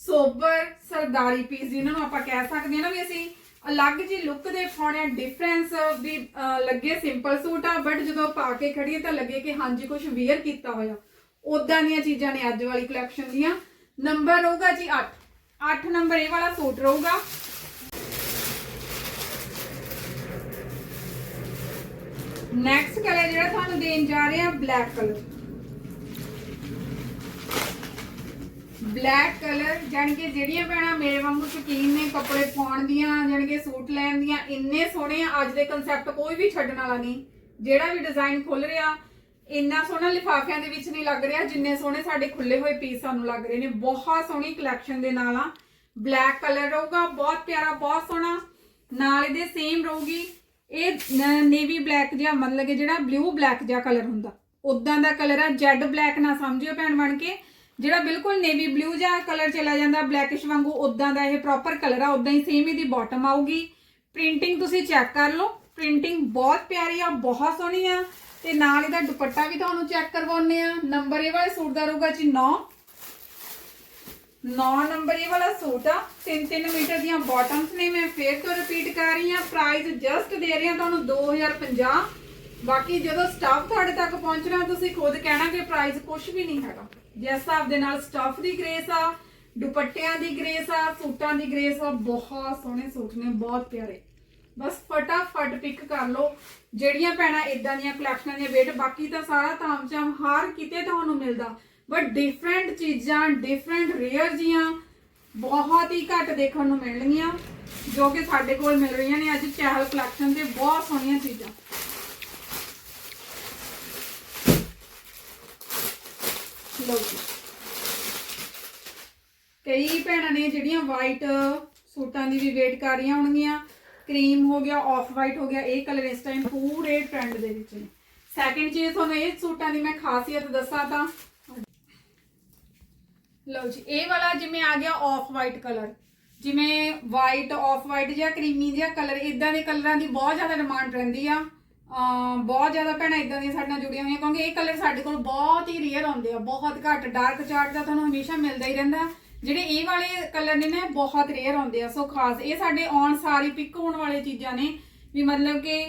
A: ਸੋਬਰ ਸਰਦਾਰੀ ਪੀਸ ਜਿਹਨਾਂ ਨੂੰ ਆਪਾਂ ਕਹਿ ਸਕਦੇ ਹਾਂ ਨਾ ਵੀ ਅਸੀਂ ਅਲੱਗ ਜੀ ਲੁੱਕ ਦੇ ਪਾਉਣੇ ਆ ਡਿਫਰੈਂਸ ਵੀ ਲੱਗੇ ਸਿੰਪਲ ਸੂਟ ਆ ਬਟ ਜਦੋਂ ਪਾ ਕੇ ਖੜੀਏ ਤਾਂ ਲੱਗੇ ਕਿ ਹਾਂਜੀ ਕੁਝ ਵੇਅਰ ਕੀਤਾ ਹੋਇਆ। ਉਦਾਂ ਦੀਆਂ ਚੀਜ਼ਾਂ ਨੇ ਅੱਜ ਵਾਲੀ ਕਲੈਕਸ਼ਨ ਦੀਆਂ। ਨੰਬਰ ਰਹੂਗਾ ਜੀ 8 8 ਨੰਬਰ ਇਹ ਵਾਲਾ ਸੂਟ ਰਹੂਗਾ। ਨੈਕਸਟ ਕਲਰ ਜਿਹੜਾ ਤੁਹਾਨੂੰ ਦੇਣ ਜਾ ਰਹੇ ਆ ਬਲੈਕ ਕਲਰ ਬਲੈਕ ਕਲਰ ਜਾਣੀ ਕਿ ਜਿਹੜੀਆਂ ਭੈਣਾਂ ਮੇਰੇ ਵਾਂਗੂ ਸ਼ੌਕੀਨ ਨੇ ਕੱਪੜੇ ਪਾਉਣ ਦੀਆਂ, ਜਾਣੀ ਕਿ ਸੂਟ ਲੈਣ ਦੀਆਂ, ਇੰਨੇ ਸੋਹਣੇ ਆ, ਅੱਜ ਦੇ ਕਨਸੈਪਟ ਕੋਈ ਵੀ ਛੱਡਣ ਵਾਲਾ ਨਹੀਂ। ਜਿਹੜਾ ਵੀ ਡਿਜ਼ਾਈਨ ਖੁੱਲ ਰਿਹਾ, ਇੰਨਾ ਸੋਹਣਾ ਲਿਫਾਫਿਆਂ ਦੇ ਵਿੱਚ ਨਹੀਂ ਲੱਗ ਰਿਹਾ, ਜਿੰਨੇ ਸੋਹਣੇ ਸਾਡੇ ਖੁੱਲੇ ਹੋਏ ਪੀਸ ਸਾਨੂੰ ਲੱਗ ਰਹੇ ਨੇ। ਬਹੁਤ ਸੋਹਣੀ ਕਲੈਕਸ਼ਨ ਦੇ ਨਾਲ ਆ। ਬਲੈਕ ਕਲਰ ਰਹੂਗਾ, ਬਹੁਤ ਪਿਆਰਾ, ਬਹੁਤ ਸੋਹਣਾ। ਨਾਲ ਇਹਦੇ ਸੇਮ ਰਹੂਗੀ। ਇਹ ਨੇਵੀ ਬਲੈਕ ਜਿਹਾ ਮਤਲਬ ਕਿ ਜਿਹੜਾ ਬਲੂ ਬਲੈਕ ਜਿਹਾ ਕਲਰ ਹੁੰਦਾ। ਉਦਾਂ ਦਾ ਕਲਰ ਆ ਜੈਡ ਬਲੈਕ ਨਾ ਸਮਝਿਓ ਭੈਣ ਬਣ ਕੇ। ਜਿਹੜਾ ਬਿਲਕੁਲ ਨੇਵੀ ਬਲੂ ਜਿਹਾ ਕਲਰ ਚਲਾ ਜਾਂਦਾ ਬਲੈਕਿਸ਼ ਵਾਂਗੂ ਉਦਾਂ ਦਾ ਇਹ ਪ੍ਰੋਪਰ ਕਲਰ ਆ ਉਦਾਂ ਹੀ ਸੇਮ ਇਹਦੀ ਬਾਟਮ ਆਊਗੀ। ਪ੍ਰਿੰਟਿੰਗ ਤੁਸੀਂ ਚੈੱਕ ਕਰ ਲਓ। ਪ੍ਰਿੰਟਿੰਗ ਬਹੁਤ ਪਿਆਰੀ ਆ, ਬਹੁਤ ਸੋਹਣੀ ਆ। ਤੇ ਨਾਲ ਇਹਦਾ ਦੁਪੱਟਾ ਵੀ ਤੁਹਾਨੂੰ ਚੈੱਕ ਕਰਵਾਉਣੇ ਆ। ਨੰਬਰ ਇਹ ਵਾਲੇ ਸੂਟ ਦਾ ਰਹੂਗਾ ਜੀ 9 9 ਨੰਬਰ ਇਹ ਵਾਲਾ ਸੂਟ ਆ। 3-3 ਮੀਟਰ ਦੀਆਂ ਬਾਟਮਸ ਨੇ, ਮੈਂ ਫੇਰ ਤੋਂ ਰਿਪੀਟ ਕਰ ਰਹੀ ਆ ਪ੍ਰਾਈਸ ਜਸਟ ਦੇ ਰਹੀ ਆ ਤੁਹਾਨੂੰ 2050 ਬਾਕੀ ਜਦੋਂ ਸਟਾਫ ਤੁਹਾਡੇ ਤੱਕ ਪਹੁੰਚਣਾ, ਤੁਸੀਂ ਖੁਦ ਕਹਿਣਾ ਕਿ ਪ੍ਰਾਈਸ ਕੁਝ ਵੀ ਨਹੀਂ ਹੈਗਾ। ਜਿਸ ਹਿਸਾਬ ਦੇ ਨਾਲ ਸਟਾਫ ਦੀ ਗ੍ਰੇਸ ਆ, ਦੁਪੱਟਿਆਂ ਦੀ ਗ੍ਰੇਸ ਆ, ਸੂਟਾਂ ਦੀ ਗ੍ਰੇਸ ਆ, ਬਹੁਤ ਸੋਹਣੇ ਸੂਟ ਨੇ, ਬਹੁਤ ਪਿਆਰੇ। ਬਸ ਫਟਾਫਟ ਪਿਕ ਕਰ ਲਓ। ਜਿਹੜੀਆਂ ਭੈਣਾਂ ਇਦਾਂ ਦੀਆਂ ਕਲੈਕਸ਼ਨਾਂ ਦੀਆਂ ਵੇਟ, ਬਾਕੀ ਤਾਂ ਸਾਰਾ ਤਾਮਚਾਮ ਹਰ ਕਿਤੇ ਤੁਹਾਨੂੰ ਮਿਲਦਾ। ਬਟ ਡਿਫਰੈਂਟ ਚੀਜ਼ਾਂ ਡਿਫਰੈਂਟ ਰੇਅਰ ਜੀਆਂ ਬਹੁਤ ਹੀ ਘੱਟ ਦੇਖਣ ਨੂੰ ਮਿਲਣਗੀਆਂ, ਜੋ ਕਿ ਸਾਡੇ ਕੋਲ ਮਿਲ ਰਹੀਆਂ ਨੇ ਅੱਜ ਚਹਿਲ ਕਲੈਕਸ਼ਨ ਤੇ ਬਹੁਤ ਸੋਹਣੀਆਂ ਚੀਜ਼ਾਂ। ਲਓ ਜੀ। ਕਈ ਭੈਣਾਂ ਨੇ ਜਿਹੜੀਆਂ ਵਾਈਟ ਸੂਟਾਂ ਦੀ ਵੀ ਵੇਟ ਕਰ ਰਹੀਆਂ ਹੋਣਗੀਆਂ। ਕਰੀਮ ਹੋ ਗਿਆ ਆਫ ਵਾਈਟ ਹੋ ਗਿਆ, ਇਹ ਕਲਰ ਇਸ ਟਾਈਮ ਪੂਰੇ ਟ੍ਰੈਂਡ ਦੇ ਵਿੱਚ ਨੇ। ਸੈਕਿੰਡ ਚੀਜ਼ ਤੁਹਾਨੂੰ ਇਹ ਸੂਟਾਂ ਦੀ ਮੈਂ ਖਾਸੀਅਤ ਦੱਸਾਂ ਤਾਂ ਲਓ ਜੀ, ਇਹ ਵਾਲਾ ਜਿਵੇਂ ਆ ਗਿਆ ਆਫ ਵਾਈਟ ਕਲਰ ਜਿਵੇਂ ਵਾਈਟ ਆਫ ਵਾਈਟ ਜਾਂ ਕਰੀਮੀ ਜਿਹਾ ਕਲਰ ਇਦਾਂ ਦੇ ਕਲਰਾਂ ਦੀ ਬਹੁਤ ਜ਼ਿਆਦਾ ਡਿਮਾਂਡ ਰਹਿੰਦੀ ਆ। ਬਹੁਤ ਜ਼ਿਆਦਾ ਭੈਣਾਂ ਇਦਾਂ ਦੀਆਂ ਸਾਡੇ ਨਾਲ ਜੁੜੀਆਂ ਹੋਈਆਂ, ਕਿਉਂਕਿ ਇਹ ਕਲਰ ਸਾਡੇ ਕੋਲ ਬਹੁਤ ਹੀ ਰੇਅਰ ਆਉਂਦੇ ਆ, ਬਹੁਤ ਘੱਟ। ਡਾਰਕ ਚਾਰਟ ਦਾ ਤੁਹਾਨੂੰ ਹਮੇਸ਼ਾ ਮਿਲਦਾ ਹੀ ਰਹਿੰਦਾ। ਜਿਹੜੇ ਇਹ ਵਾਲੇ ਕਲਰ ਨੇ ਨਾ ਬਹੁਤ ਰੇਅਰ ਆਉਂਦੇ ਆ। ਸੋ ਖਾਸ, ਇਹ ਸਾਡੇ ਆਉਣ ਸਾਰੀ ਪਿਕ ਹੋਣ ਵਾਲੇ ਚੀਜ਼ਾਂ ਨੇ। ਵੀ ਮਤਲਬ ਕਿ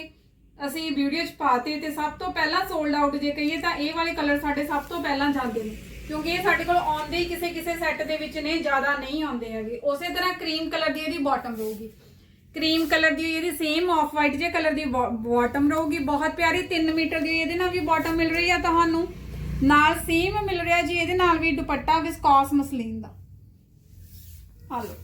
A: ਅਸੀਂ ਵੀਡੀਓ 'ਚ ਪਾਤੇ ਤੇ ਸਭ ਤੋਂ ਪਹਿਲਾਂ ਸੋਲਡ ਆਊਟ ਜੇ ਕਹੀਏ ਤਾਂ ਇਹ ਵਾਲੇ ਕਲਰ ਸਾਡੇ ਸਭ ਤੋਂ ਪਹਿਲਾਂ ਜਾਂਦੇ ਨੇ। ਕਿਉਂਕਿ ਇਹ ਸਾਡੇ ਕੋਲ ਆਉਂਦੇ ਹੀ ਕਿਸੇ ਕਿਸੇ ਸੈੱਟ ਦੇ ਵਿੱਚ ਨੇ, ਜ਼ਿਆਦਾ ਨਹੀਂ ਆਉਂਦੇ ਹੈਗੇ। ਉਸੇ ਤਰ੍ਹਾਂ ਕਰੀਮ ਕਲਰ ਦੀ ਇਹਦੀ ਬਾਟਮ ਰਹੂਗੀ। ਕਰੀਮ ਕਲਰ ਦੀ ਇਹਦੀ ਸੇਮ ਆਫ ਵਾਈਟ ਜੇ ਕਲਰ ਦੀ ਬਾਟਮ ਰਹੂਗੀ। ਬਹੁਤ ਪਿਆਰੀ 3 ਮੀਟਰ ਦੀ ਇਹਦੇ ਨਾਲ ਵੀ ਬਾਟਮ ਮਿਲ ਰਹੀ ਆ ਤੁਹਾਨੂੰ। ਨਾਲ ਸੇਮ ਮਿਲ ਰਿਹਾ ਜੀ ਇਹਦੇ ਨਾਲ ਵੀ ਦੁਪੱਟਾ ਵਿਸਕੋਸ ਮਸਲੀਨ ਦਾ। ਆ ਲਓ।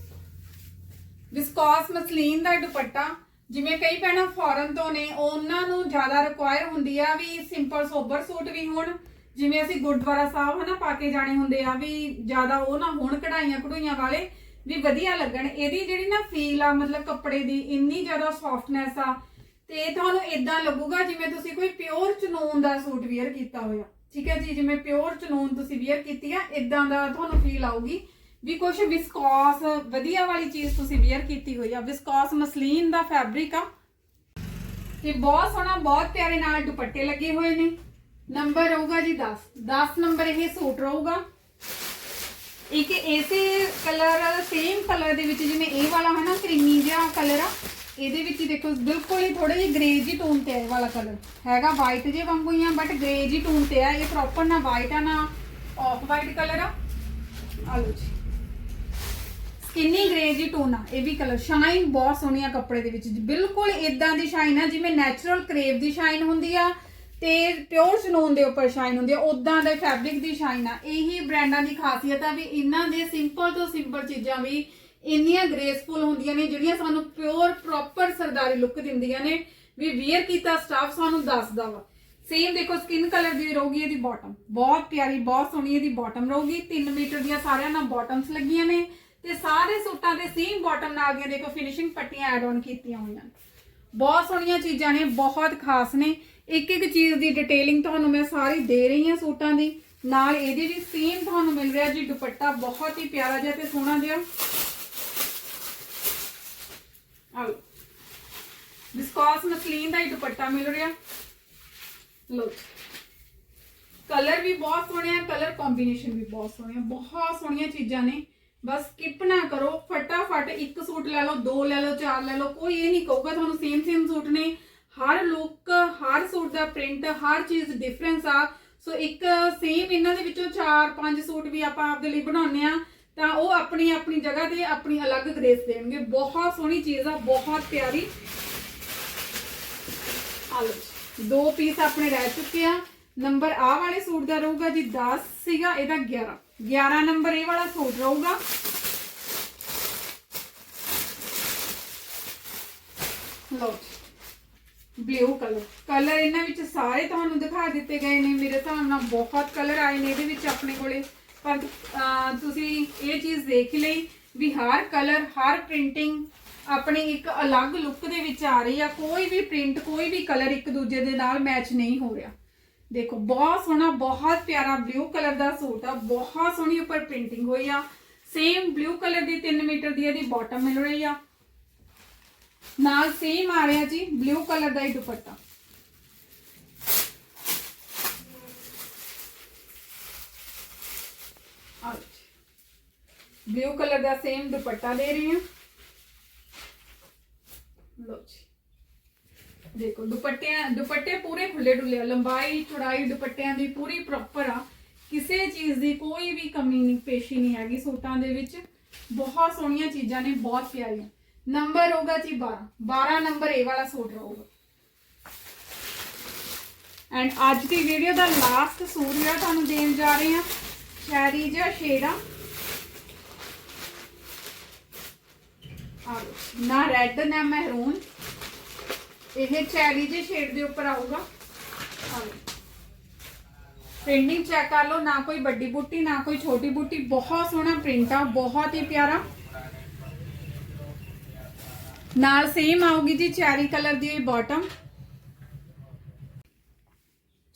A: ਵਿਸਕੋਸ ਮਸਲੀਨ ਦਾ ਦੁਪੱਟਾ, ਜਿਵੇਂ ਕਈ ਭੈਣਾਂ ਫੋਰਨ ਤੋਂ ਨੇ, ਉਹਨਾਂ ਨੂੰ ਜ਼ਿਆਦਾ ਰਿਕੁਆਇਰ ਹੁੰਦੀ ਆ ਵੀ ਸਿੰਪਲ ਸੋਬਰ ਸੂਟ ਵੀ ਹੋਣ। ਜਿਵੇਂ ਅਸੀਂ ਗੁਰਦੁਆਰਾ ਸਾਹਿਬ ਹਨਾ ਪਾ ਕੇ ਜਾਣੇ ਹੁੰਦੇ ਆ ਵੀ ਜ਼ਿਆਦਾ ਉਹ ਨਾ ਹੋਣ ਕਢਾਈਆਂ ਕਢੂਈਆਂ ਵਾਲੇ ਵੀ ਵਧੀਆ ਲੱਗਣ। ਇਹਦੀ ਜਿਹੜੀ ਨਾ ਫੀਲ ਆ, ਮਤਲਬ ਕੱਪੜੇ ਦੀ ਇੰਨੀ ਜ਼ਿਆਦਾ ਸੌਫਟਨੈਸ ਆ ਤੇ ਤੁਹਾਨੂੰ ਇਦਾਂ ਲੱਗੂਗਾ ਜਿਵੇਂ ਤੁਸੀਂ ਕੋਈ ਪਿਓਰ ਚਨੂਨ ਦਾ ਸੂਟ ਵੇਅਰ ਕੀਤਾ ਹੋਇਆ। ਠੀਕ ਹੈ ਜੀ? ਜਿਵੇਂ ਪਿਓਰ ਚਨੂਨ ਤੁਸੀਂ ਵੇਅਰ ਕੀਤੀ ਆ ਇਦਾਂ ਦਾ ਤੁਹਾਨੂੰ ਫੀਲ ਆਊਗੀ ਵੀ ਕੁਝ ਵਿਸਕੋਸ ਵਧੀਆ ਵਾਲੀ ਚੀਜ਼ ਤੁਸੀਂ ਵੇਅਰ ਕੀਤੀ ਹੋਈ ਆ। ਵਿਸਕੋਸ ਮਸਲੀਨ ਦਾ ਫੈਬਰਿਕ ਆ। ਤੇ ਬਹੁਤ ਸੋਹਣਾ, ਬਹੁਤ ਪਿਆਰੇ ਨਾਲ ਦੁਪੱਟੇ ਲੱਗੇ ਹੋਏ ਨੇ। ਨੰਬਰ ਰਹੂਗਾ ਜੀ 10 10 ਨੰਬਰ ਇਹ ਸੂਟ ਰਹੂਗਾ। ਇੱਕ ਇਸੇ ਕਲਰ ਸੇਮ ਕਲਰ ਦੇ ਵਿੱਚ ਜਿਵੇਂ ਇਹ ਵਾਲਾ ਹੈ ਨਾ, ਕਰੀਮੀ ਜਿਹਾ ਕਲਰ ਆ, ਇਹਦੇ ਵਿੱਚ ਦੇਖੋ, ਬਿਲਕੁਲ ਹੀ ਥੋੜੇ ਜਿਹੀ ਗ੍ਰੇ ਜੀ ਟੋਨ ਤੇ ਹੈ ਇਹ ਵਾਲਾ ਕਲਰ। ਹੈਗਾ ਵਾਈਟ ਜੇ ਵਾਂਗੂ ਹੀ ਆ ਬਟ ਗ੍ਰੇ ਜੀ ਟੋਨ ਤੇ ਆ, ਇਹ ਪ੍ਰੋਪਰ ਨਾ ਵਾਈਟ ਆ, ਨਾ ਆਫ ਵਾਈਟ ਕਲਰ ਆ। ਆ ਲਓ ਜੀ। ਸਕਿਨੀ ਗ੍ਰੇ ਜੀ ਟੋਨ ਆ, ਇਹ ਵੀ ਕਲਰ। ਸ਼ਾਈਨ ਬਹੁਤ ਸੋਹਣੀ ਆ ਕੱਪੜੇ ਦੇ ਵਿੱਚ। ਬਿਲਕੁਲ ਇਦਾਂ ਦੀ ਸ਼ਾਈਨ ਆ, ਜਿਵੇਂ ਨੈਚੁਰਲ ਕਰੇਵ ਦੀ ਸ਼ਾਈਨ ਹੁੰਦੀ ਆ ਤੇ ਪਿਓਰ ਸਨੋਨ ਦੇ ਉੱਪਰ ਸ਼ਾਈਨ ਹੁੰਦੀ ਆ ਉਦਾਂ ਦੇ ਫੈਬਰਿਕ ਦੀ ਸ਼ਾਈਨ ਆ। ਇਹੀ ਬ੍ਰਾਂਡਾਂ ਦੀ ਖਾਸੀਅਤ ਆ ਵੀ ਇਹਨਾਂ ਦੇ ਸਿੰਪਲ ਤੋਂ ਸਿੰਪਲ ਚੀਜ਼ਾਂ ਵੀ ਇੰਨੀਆਂ ਗ੍ਰੇਸਫੁਲ ਹੁੰਦੀਆਂ ਨੇ, ਜਿਹੜੀਆਂ ਸਾਨੂੰ ਪਿਓਰ ਪ੍ਰੋਪਰ ਸਰਦਾਰੀ ਲੁੱਕ ਦਿੰਦੀਆਂ ਨੇ। ਵੀ ਵੇਅਰ ਕੀਤਾ ਸਟਾਫ ਸਾਨੂੰ ਦੱਸਦਾ ਵਾ। ਸੇਮ ਦੇਖੋ ਸਕਿਨ ਕਲਰ ਦੀ ਰਹੂਗੀ ਇਹਦੀ ਬਾਟਮ ਬਹੁਤ ਪਿਆਰੀ, ਬਹੁਤ ਸੋਹਣੀ ਇਹਦੀ ਬਾਟਮ ਰਹੂਗੀ। 3 ਮੀਟਰ ਦੀਆਂ ਸਾਰਿਆਂ ਨਾਲ ਬਾਟਮਸ ਲੱਗੀਆਂ ਨੇ ਤੇ ਸਾਰੇ ਸੂਟਾਂ ਦੇ ਸੇਮ ਬਾਟਮ ਨਾਲ ਦੀਆਂ ਦੇਖੋ ਫਿਨਿਸ਼ਿੰਗ ਪੱਟੀਆਂ ਐਡ ਆਨ ਕੀਤੀਆਂ ਹੋਈਆਂ ਬਹੁਤ ਸੋਹਣੀਆਂ ਚੀਜ਼ਾਂ ਨੇ, ਬਹੁਤ ਖਾਸ ਨੇ। ਇੱਕ ਇੱਕ ਚੀਜ਼ ਦੀ ਡਿਟੇਲਿੰਗ ਤੁਹਾਨੂੰ ਮੈਂ ਸਾਰੀ ਦੇ ਰਹੀ ਹਾਂ ਸੂਟਾਂ ਦੀ। ਨਾਲ ਇਹਦੀ ਵੀ ਸੇਮ ਤੁਹਾਨੂੰ ਮਿਲ ਰਿਹਾ ਜੀ, ਦੁਪੱਟਾ ਬਹੁਤ ਹੀ ਪਿਆਰਾ ਜਿਹਾ ਤੇ ਸੋਹਣਾ ਜਿਹਾ। ਆਓ ਵਿਸਕੋਸ ਮਸਲੀਨ ਦਾ ਹੀ ਦੁਪੱਟਾ ਮਿਲ ਰਿਹਾ। ਲੋ ਕਲਰ ਵੀ ਬਹੁਤ ਸੋਹਣੇ ਆ ਕਲਰ ਕੰਬੀਨੇਸ਼ਨ ਵੀ ਬਹੁਤ ਸੋਹਣੇ ਆ, ਬਹੁਤ ਸੋਹਣੀਆਂ ਚੀਜ਼ਾਂ ਨੇ। ਬਸ ਸਕਿਪ ਨਾ ਕਰੋ, ਫਟਾਫਟ ਇੱਕ ਸੂਟ ਲੈ ਲਓ, ਦੋ ਲੈ ਲਓ, ਚਾਰ ਲੈ ਲਓ, ਕੋਈ ਇਹ ਨਹੀਂ ਕਹੂਗਾ ਤੁਹਾਨੂੰ ਸੇਮ ਸੇਮ ਸੂਟ ਨੇ। ਹਰ ਲੁੱਕ ਹਰ ਸੂਟ ਦਾ ਪ੍ਰਿੰਟ ਹਰ ਚੀਜ਼ ਡਿਫਰੈਂਸ ਆ। ਸੋ ਇੱਕ ਸੇਮ ਇਹਨਾਂ ਦੇ ਵਿੱਚੋਂ ਚਾਰ ਪੰਜ ਸੂਟ ਵੀ ਆਪਾਂ ਆਪਦੇ ਲਈ ਬਣਾਉਂਦੇ ਆ ਤਾਂ ਉਹ ਆਪਣੀ ਆਪਣੀ ਜਗ੍ਹਾ ਤੇ ਆਪਣੀ ਅਲੱਗ ਗ੍ਰੇਸ ਦੇਣਗੇ। ਬਹੁਤ ਸੋਹਣੀ ਚੀਜ਼ ਆ, ਬਹੁਤ ਪਿਆਰੀ। ਆ ਦੋ ਪੀਸ ਆਪਣੇ ਰਹਿ ਚੁੱਕੇ ਆ। ਨੰਬਰ ਆ ਵਾਲੇ ਸੂਟ ਦਾ ਰਹੂਗਾ ਜੀ 10 ਸੀਗਾ, ਇਹਦਾ 11 11 ਨੰਬਰ ਇਹ ਵਾਲਾ ਸੂਟ ਰਹੂਗਾ। ਲਓ ਬਲੂ ਕਲਰ ਕਲਰ ਇਹਨਾਂ ਵਿੱਚ ਸਾਰੇ ਤੁਹਾਨੂੰ ਦਿਖਾ ਦਿੱਤੇ ਗਏ ਨੇ, ਮੇਰੇ ਹਿਸਾਬ ਨਾਲ ਬਹੁਤ ਕਲਰ ਆਏ ਨੇ ਇਹਦੇ ਵਿੱਚ ਆਪਣੇ ਕੋਲੇ। ਪਰ ਤੁਸੀਂ ਇਹ ਚੀਜ਼ ਦੇਖ ਲਈ ਵੀ ਹਰ ਕਲਰ ਹਰ ਪ੍ਰਿੰਟਿੰਗ ਆਪਣੀ ਇੱਕ ਅਲੱਗ ਲੁੱਕ ਦੇ ਵਿੱਚ ਆ ਰਹੀ ਆ। ਕੋਈ ਵੀ ਪ੍ਰਿੰਟ ਕੋਈ ਵੀ ਕਲਰ ਇੱਕ ਦੂਜੇ ਦੇ ਨਾਲ ਮੈਚ ਨਹੀਂ ਹੋ ਰਿਹਾ। ਦੇਖੋ, ਬਹੁਤ ਸੋਹਣਾ, ਬਹੁਤ ਪਿਆਰਾ ਬਲੂ ਕਲਰ ਦਾ ਸੂਟ ਆ। ਬਹੁਤ ਸੋਹਣੀ ਉੱਪਰ ਪ੍ਰਿੰਟਿੰਗ ਹੋਈ ਆ। ਸੇਮ ਬਲੂ ਕਲਰ ਦੀ 3 ਮੀਟਰ ਦੀ ਇਹਦੀ ਬਾਟਮ ਮਿਲ ਰਹੀ ਆ। ਨਾਲ ਸੇਮ ਆ ਰਿਹਾ ਜੀ ਬਲੂ ਕਲਰ ਦਾ ਹੀ ਦੁਪੱਟਾ। ਬਲੂ ਕਲਰ ਦਾ ਸੇਮ ਦੁਪੱਟਾ ਦੇ ਰਹੇ ਹਾਂ। ਲੋ ਜੀ। ਦੇਖੋ, ਦੁਪੱਟਿਆਂ, ਦੁਪੱਟੇ ਪੂਰੇ ਖੁੱਲੇ ਡੁੱਲੇ ਆ, ਲੰਬਾਈ, ਚੌੜਾਈ ਦੁਪੱਟਿਆਂ ਦੀ ਪੂਰੀ ਪ੍ਰੋਪਰ ਆ। ਕਿਸੇ ਚੀਜ਼ ਦੀ ਕੋਈ ਵੀ ਕਮੀ ਨਹੀਂ, ਪੇਸ਼ੀ ਨਹੀਂ ਹੈਗੀ ਸੂਟਾਂ ਦੇ ਵਿੱਚ। ਬਹੁਤ ਸੋਹਣੀਆਂ ਚੀਜ਼ਾਂ ਨੇ, ਬਹੁਤ ਪਿਆਰੀਆਂ। ਨੰਬਰ ਹੋਗਾ ਜੀ 12 12 ਨੰਬਰ ਇਹ ਵਾਲਾ ਸੂਟ ਰਹੂਗਾ। ਐਂਡ ਅੱਜ ਦੀ ਵੀਡੀਓ ਦਾ ਲਾਸਟ ਸੂਟ ਜਿਹੜਾ ਤੁਹਾਨੂੰ ਦੇਣ ਜਾ ਰਹੇ ਹਾਂ ਸ਼ੈਰੀ। ਜਿਹਾ ਸ਼ੇਡ ਨਾ ਰੈੱਡ ਨਾ ਮਹਿਰੂਨ ਇਹ ਚੈਰੀ ਜੇ ਸ਼ੇਡ ਦੇ ਉੱਪਰ ਆਊਗਾ। ਪ੍ਰਿੰਟਿੰਗ ਚੈੱਕ ਕਰ ਲਓ, ਨਾ ਕੋਈ ਵੱਡੀ ਬੁੱਟੀ, ਨਾ ਕੋਈ ਛੋਟੀ ਬੁੱਟੀ। ਬਹੁਤ ਸੋਹਣਾ ਪ੍ਰਿੰਟ ਆ, ਬਹੁਤ ਹੀ ਪਿਆਰਾ। ਨਾਲ ਸੇਮ ਆਊਗੀ ਜੀ ਚੈਰੀ ਕਲਰ ਦੀ ਬਾਟਮ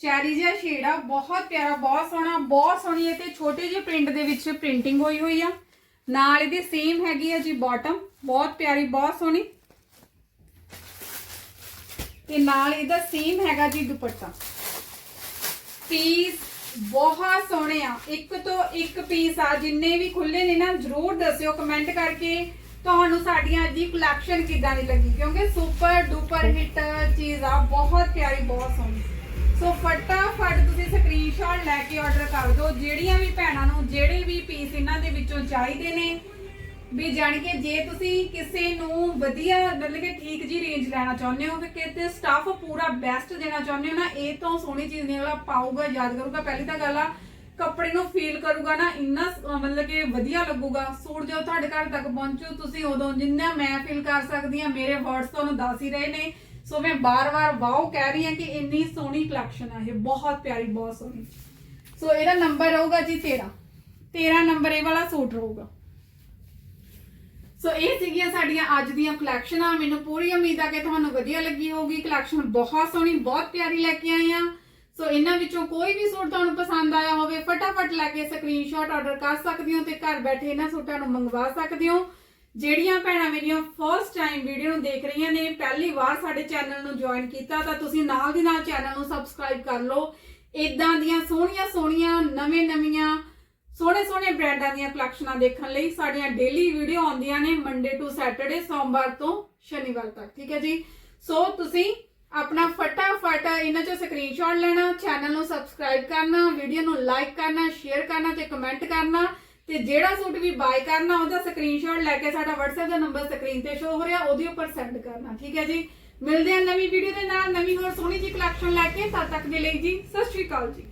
A: ਚੈਰੀ ਜਿਹਾ ਸ਼ੇਡ ਆ, ਬਹੁਤ ਪਿਆਰਾ, ਬਹੁਤ ਸੋਹਣਾ, ਬਹੁਤ ਸੋਹਣੀ ਹੈ ਤੇ ਛੋਟੇ ਜਿਹੇ ਪ੍ਰਿੰਟ ਦੇ ਵਿੱਚ ਪ੍ਰਿੰਟਿੰਗ ਹੋਈ ਹੋਈ ਆ। ਨਾਲ ਇਹਦੀ ਸੇਮ ਹੈਗੀ ਆ ਜੀ ਬਾਟਮ ਬਹੁਤ ਪਿਆਰੀ, ਬਹੁਤ ਸੋਹਣੀ। ਤੇ ਨਾਲ ਇਹਦਾ ਸੇਮ ਹੈਗਾ ਜੀ ਦੁਪੱਟਾ। ਪੀਸ ਬਹੁਤ ਸੋਹਣੇ ਆ। ਇੱਕ ਤੋਂ ਇੱਕ ਪੀਸ ਆ, ਜਿੰਨੇ ਵੀ ਖੁੱਲੇ ਨੇ ਨਾ, ਜਰੂਰ ਦੱਸਿਓ ਕਮੈਂਟ ਕਰਕੇ। ਤੁਹਾਨੂੰ ਸਾਡੀਆਂ ਅੱਜ ਦੀ ਕਲੈਕਸ਼ਨ ਕਿੱਦਾਂ ਦੀ ਲੱਗੀ? ਕਿਉਂਕਿ ਸੁਪਰ ਡੂਪਰ ਹਿੱਟ ਚੀਜ਼ ਆ, ਬਹੁਤ ਪਿਆਰੀ, ਬਹੁਤ ਸੋਹਣੀ। ਸੋ ਫਟਾਫਟ ਤੁਸੀਂ ਸਕਰੀਨਸ਼ਾਟ ਲੈ ਕੇ ਆਰਡਰ ਕਰ ਦਿਓ। ਜਿਹੜੀਆਂ ਵੀ ਭੈਣਾਂ ਨੂੰ ਜਿਹੜੇ ਵੀ ਪੀਸ ਇਹਨਾਂ ਦੇ ਵਿੱਚੋਂ ਚਾਹੀਦੇ ਨੇ, ਵੀ ਜਾਣ ਕੇ ਜੇ ਤੁਸੀਂ ਕਿਸੇ ਨੂੰ ਵਧੀਆ, ਮਤਲਬ ਕਿ ਠੀਕ ਜੀ ਰੇਂਜ ਲੈਣਾ ਚਾਹੁੰਦੇ ਹੋ ਤੇ ਕਿਤੇ ਸਟਾਫ ਪੂਰਾ ਬੈਸਟ ਦੇਣਾ ਚਾਹੁੰਦੇ ਹੋ ਨਾ, ਇਹ ਤੋਂ ਸੋਹਣੀ ਚੀਜ਼ ਨਹੀਂ, ਅਗਲਾ ਪਾਊਗਾ, ਯਾਦ ਕਰੂਗਾ। ਪਹਿਲੀ ਤਾਂ ਗੱਲ ਆ ਕੱਪੜੇ ਨੂੰ ਫੀਲ ਕਰੂਗਾ ਨਾ, ਇੰਨਾ ਸ- ਮਤਲਬ ਕਿ ਵਧੀਆ ਲੱਗੂਗਾ। ਸੂਟ ਜਦੋਂ ਤੁਹਾਡੇ ਘਰ ਤੱਕ ਪਹੁੰਚੂ, ਤੁਸੀਂ ਉਦੋਂ ਜਿੰਨਾ ਮੈਂ ਫੀਲ ਕਰ ਸਕਦੀ ਆ ਮੇਰੇ ਵਰਡਸ ਤੁਹਾਨੂੰ ਦੱਸ ਹੀ ਰਹੇ ਨੇ। ਸੋ ਮੈਂ ਬਾਰ-ਬਾਰ ਵਾਓ ਕਹਿ ਰਹੀ ਹਾਂ ਕਿ ਇੰਨੀ ਸੋਹਣੀ ਕਲੈਕਸ਼ਨ ਆ, ਇਹ ਬਹੁਤ ਪਿਆਰੀ, ਬਹੁਤ ਸੋਹਣੀ। ਸੋ ਇਹਦਾ ਨੰਬਰ ਰਹੂਗਾ ਜੀ 13 13 ਨੰਬਰ ਇਹ ਵਾਲਾ ਸੂਟ ਰਹੂਗਾ। ਸੋ ਇਹ ਸੀਗੀਆਂ ਸਾਡੀਆਂ ਅੱਜ ਦੀਆਂ ਕਲੈਕਸ਼ਨਾਂ ਮੈਨੂੰ ਪੂਰੀ ਉਮੀਦ ਆ ਕਿ ਤੁਹਾਨੂੰ ਵਧੀਆ ਲੱਗੀ ਹੋਊਗੀ। ਕਲੈਕਸ਼ਨ ਬਹੁਤ ਸੋਹਣੀ, ਬਹੁਤ ਪਿਆਰੀ ਲੈ ਕੇ ਆਏ ਆ। ਸੋ ਇਹਨਾਂ ਵਿੱਚੋਂ ਕੋਈ ਵੀ ਸੂਟ ਤੁਹਾਨੂੰ ਪਸੰਦ ਆਇਆ ਹੋਵੇ, ਫਟਾਫਟ ਲੈ ਕੇ ਸਕਰੀਨਸ਼ਾਟ ਆਰਡਰ ਕਰ ਸਕਦੇ ਹੋ ਤੇ ਘਰ ਬੈਠੇ ਇਹਨਾਂ ਸੂਟਾਂ ਨੂੰ ਮੰਗਵਾ ਸਕਦੇ ਹੋ। ਜਿਹੜੀਆਂ ਭੈਣਾਂ ਮੇਰੀਆਂ ਫਰਸਟ ਟਾਈਮ ਵੀਡੀਓ ਨੂੰ ਦੇਖ ਰਹੀਆਂ ਨੇ, ਪਹਿਲੀ ਵਾਰ ਸਾਡੇ ਚੈਨਲ ਨੂੰ ਜੁਆਇਨ ਕੀਤਾ, ਤਾਂ ਤੁਸੀਂ ਨਾਲ ਦੀ ਨਾਲ ਚੈਨਲ ਨੂੰ ਸਬਸਕ੍ਰਾਈਬ ਕਰ ਲਓ। ਇਦਾਂ ਦੀਆਂ ਸੋਹਣੀਆਂ ਸੋਹਣੀਆਂ, ਨਵੇਂ ਨਵੀਆਂ, ਸੋਹਣੇ ਸੋਹਣੇ ਬ੍ਰਾਂਡਾਂ ਦੀਆਂ ਕਲੈਕਸ਼ਨਾਂ ਦੇਖਣ ਲਈ ਸਾਡੀਆਂ ਡੇਲੀ ਵੀਡੀਓ ਆਉਂਦੀਆਂ ਨੇ ਮੰਡੇ ਟੂ ਸੈਟਰਡੇ ਸੋਮਵਾਰ ਤੋਂ ਸ਼ਨੀਵਾਰ ਤੱਕ, ਠੀਕ ਹੈ ਜੀ? ਸੋ ਤੁਸੀਂ ਆਪਣਾ ਫਟਾਫਟ ਇਹਨਾਂ ਚੋਂ ਸਕਰੀਨਸ਼ਾਟ ਲੈਣਾ ਚੈਨਲ ਨੂੰ ਸਬਸਕ੍ਰਾਈਬ ਕਰਨਾ ਵੀਡੀਓ ਨੂੰ ਲਾਈਕ ਕਰਨਾ ਸ਼ੇਅਰ ਕਰਨਾ ਤੇ ਕਮੈਂਟ ਕਰਨਾ ਤੇ ਜਿਹੜਾ ਸੂਟ ਵੀ ਬਾਏ ਕਰਨਾ, ਉਹਦਾ ਸਕਰੀਨਸ਼ਾਟ ਲੈ ਕੇ ਸਾਡਾ WhatsApp ਦਾ ਨੰਬਰ ਸਕਰੀਨ ਤੇ ਸ਼ੋ ਹੋ ਰਿਹਾ, ਉਹਦੇ ਉੱਪਰ ਸੈਂਡ ਕਰਨਾ, ਠੀਕ ਹੈ ਜੀ? ਮਿਲਦੇ ਹਾਂ ਨਵੀਂ ਵੀਡੀਓ ਦੇ ਨਾਲ, ਨਵੀਂ ਹੋਰ ਸੋਹਣੀ ਜੀ ਕਲੈਕਸ਼ਨ ਲੈ ਕੇ, ਤਦ ਤੱਕ ਦੇ ਲਈ ਜੀ, ਸਤਿ ਸ਼੍ਰੀ ਅਕਾਲ ਜੀ।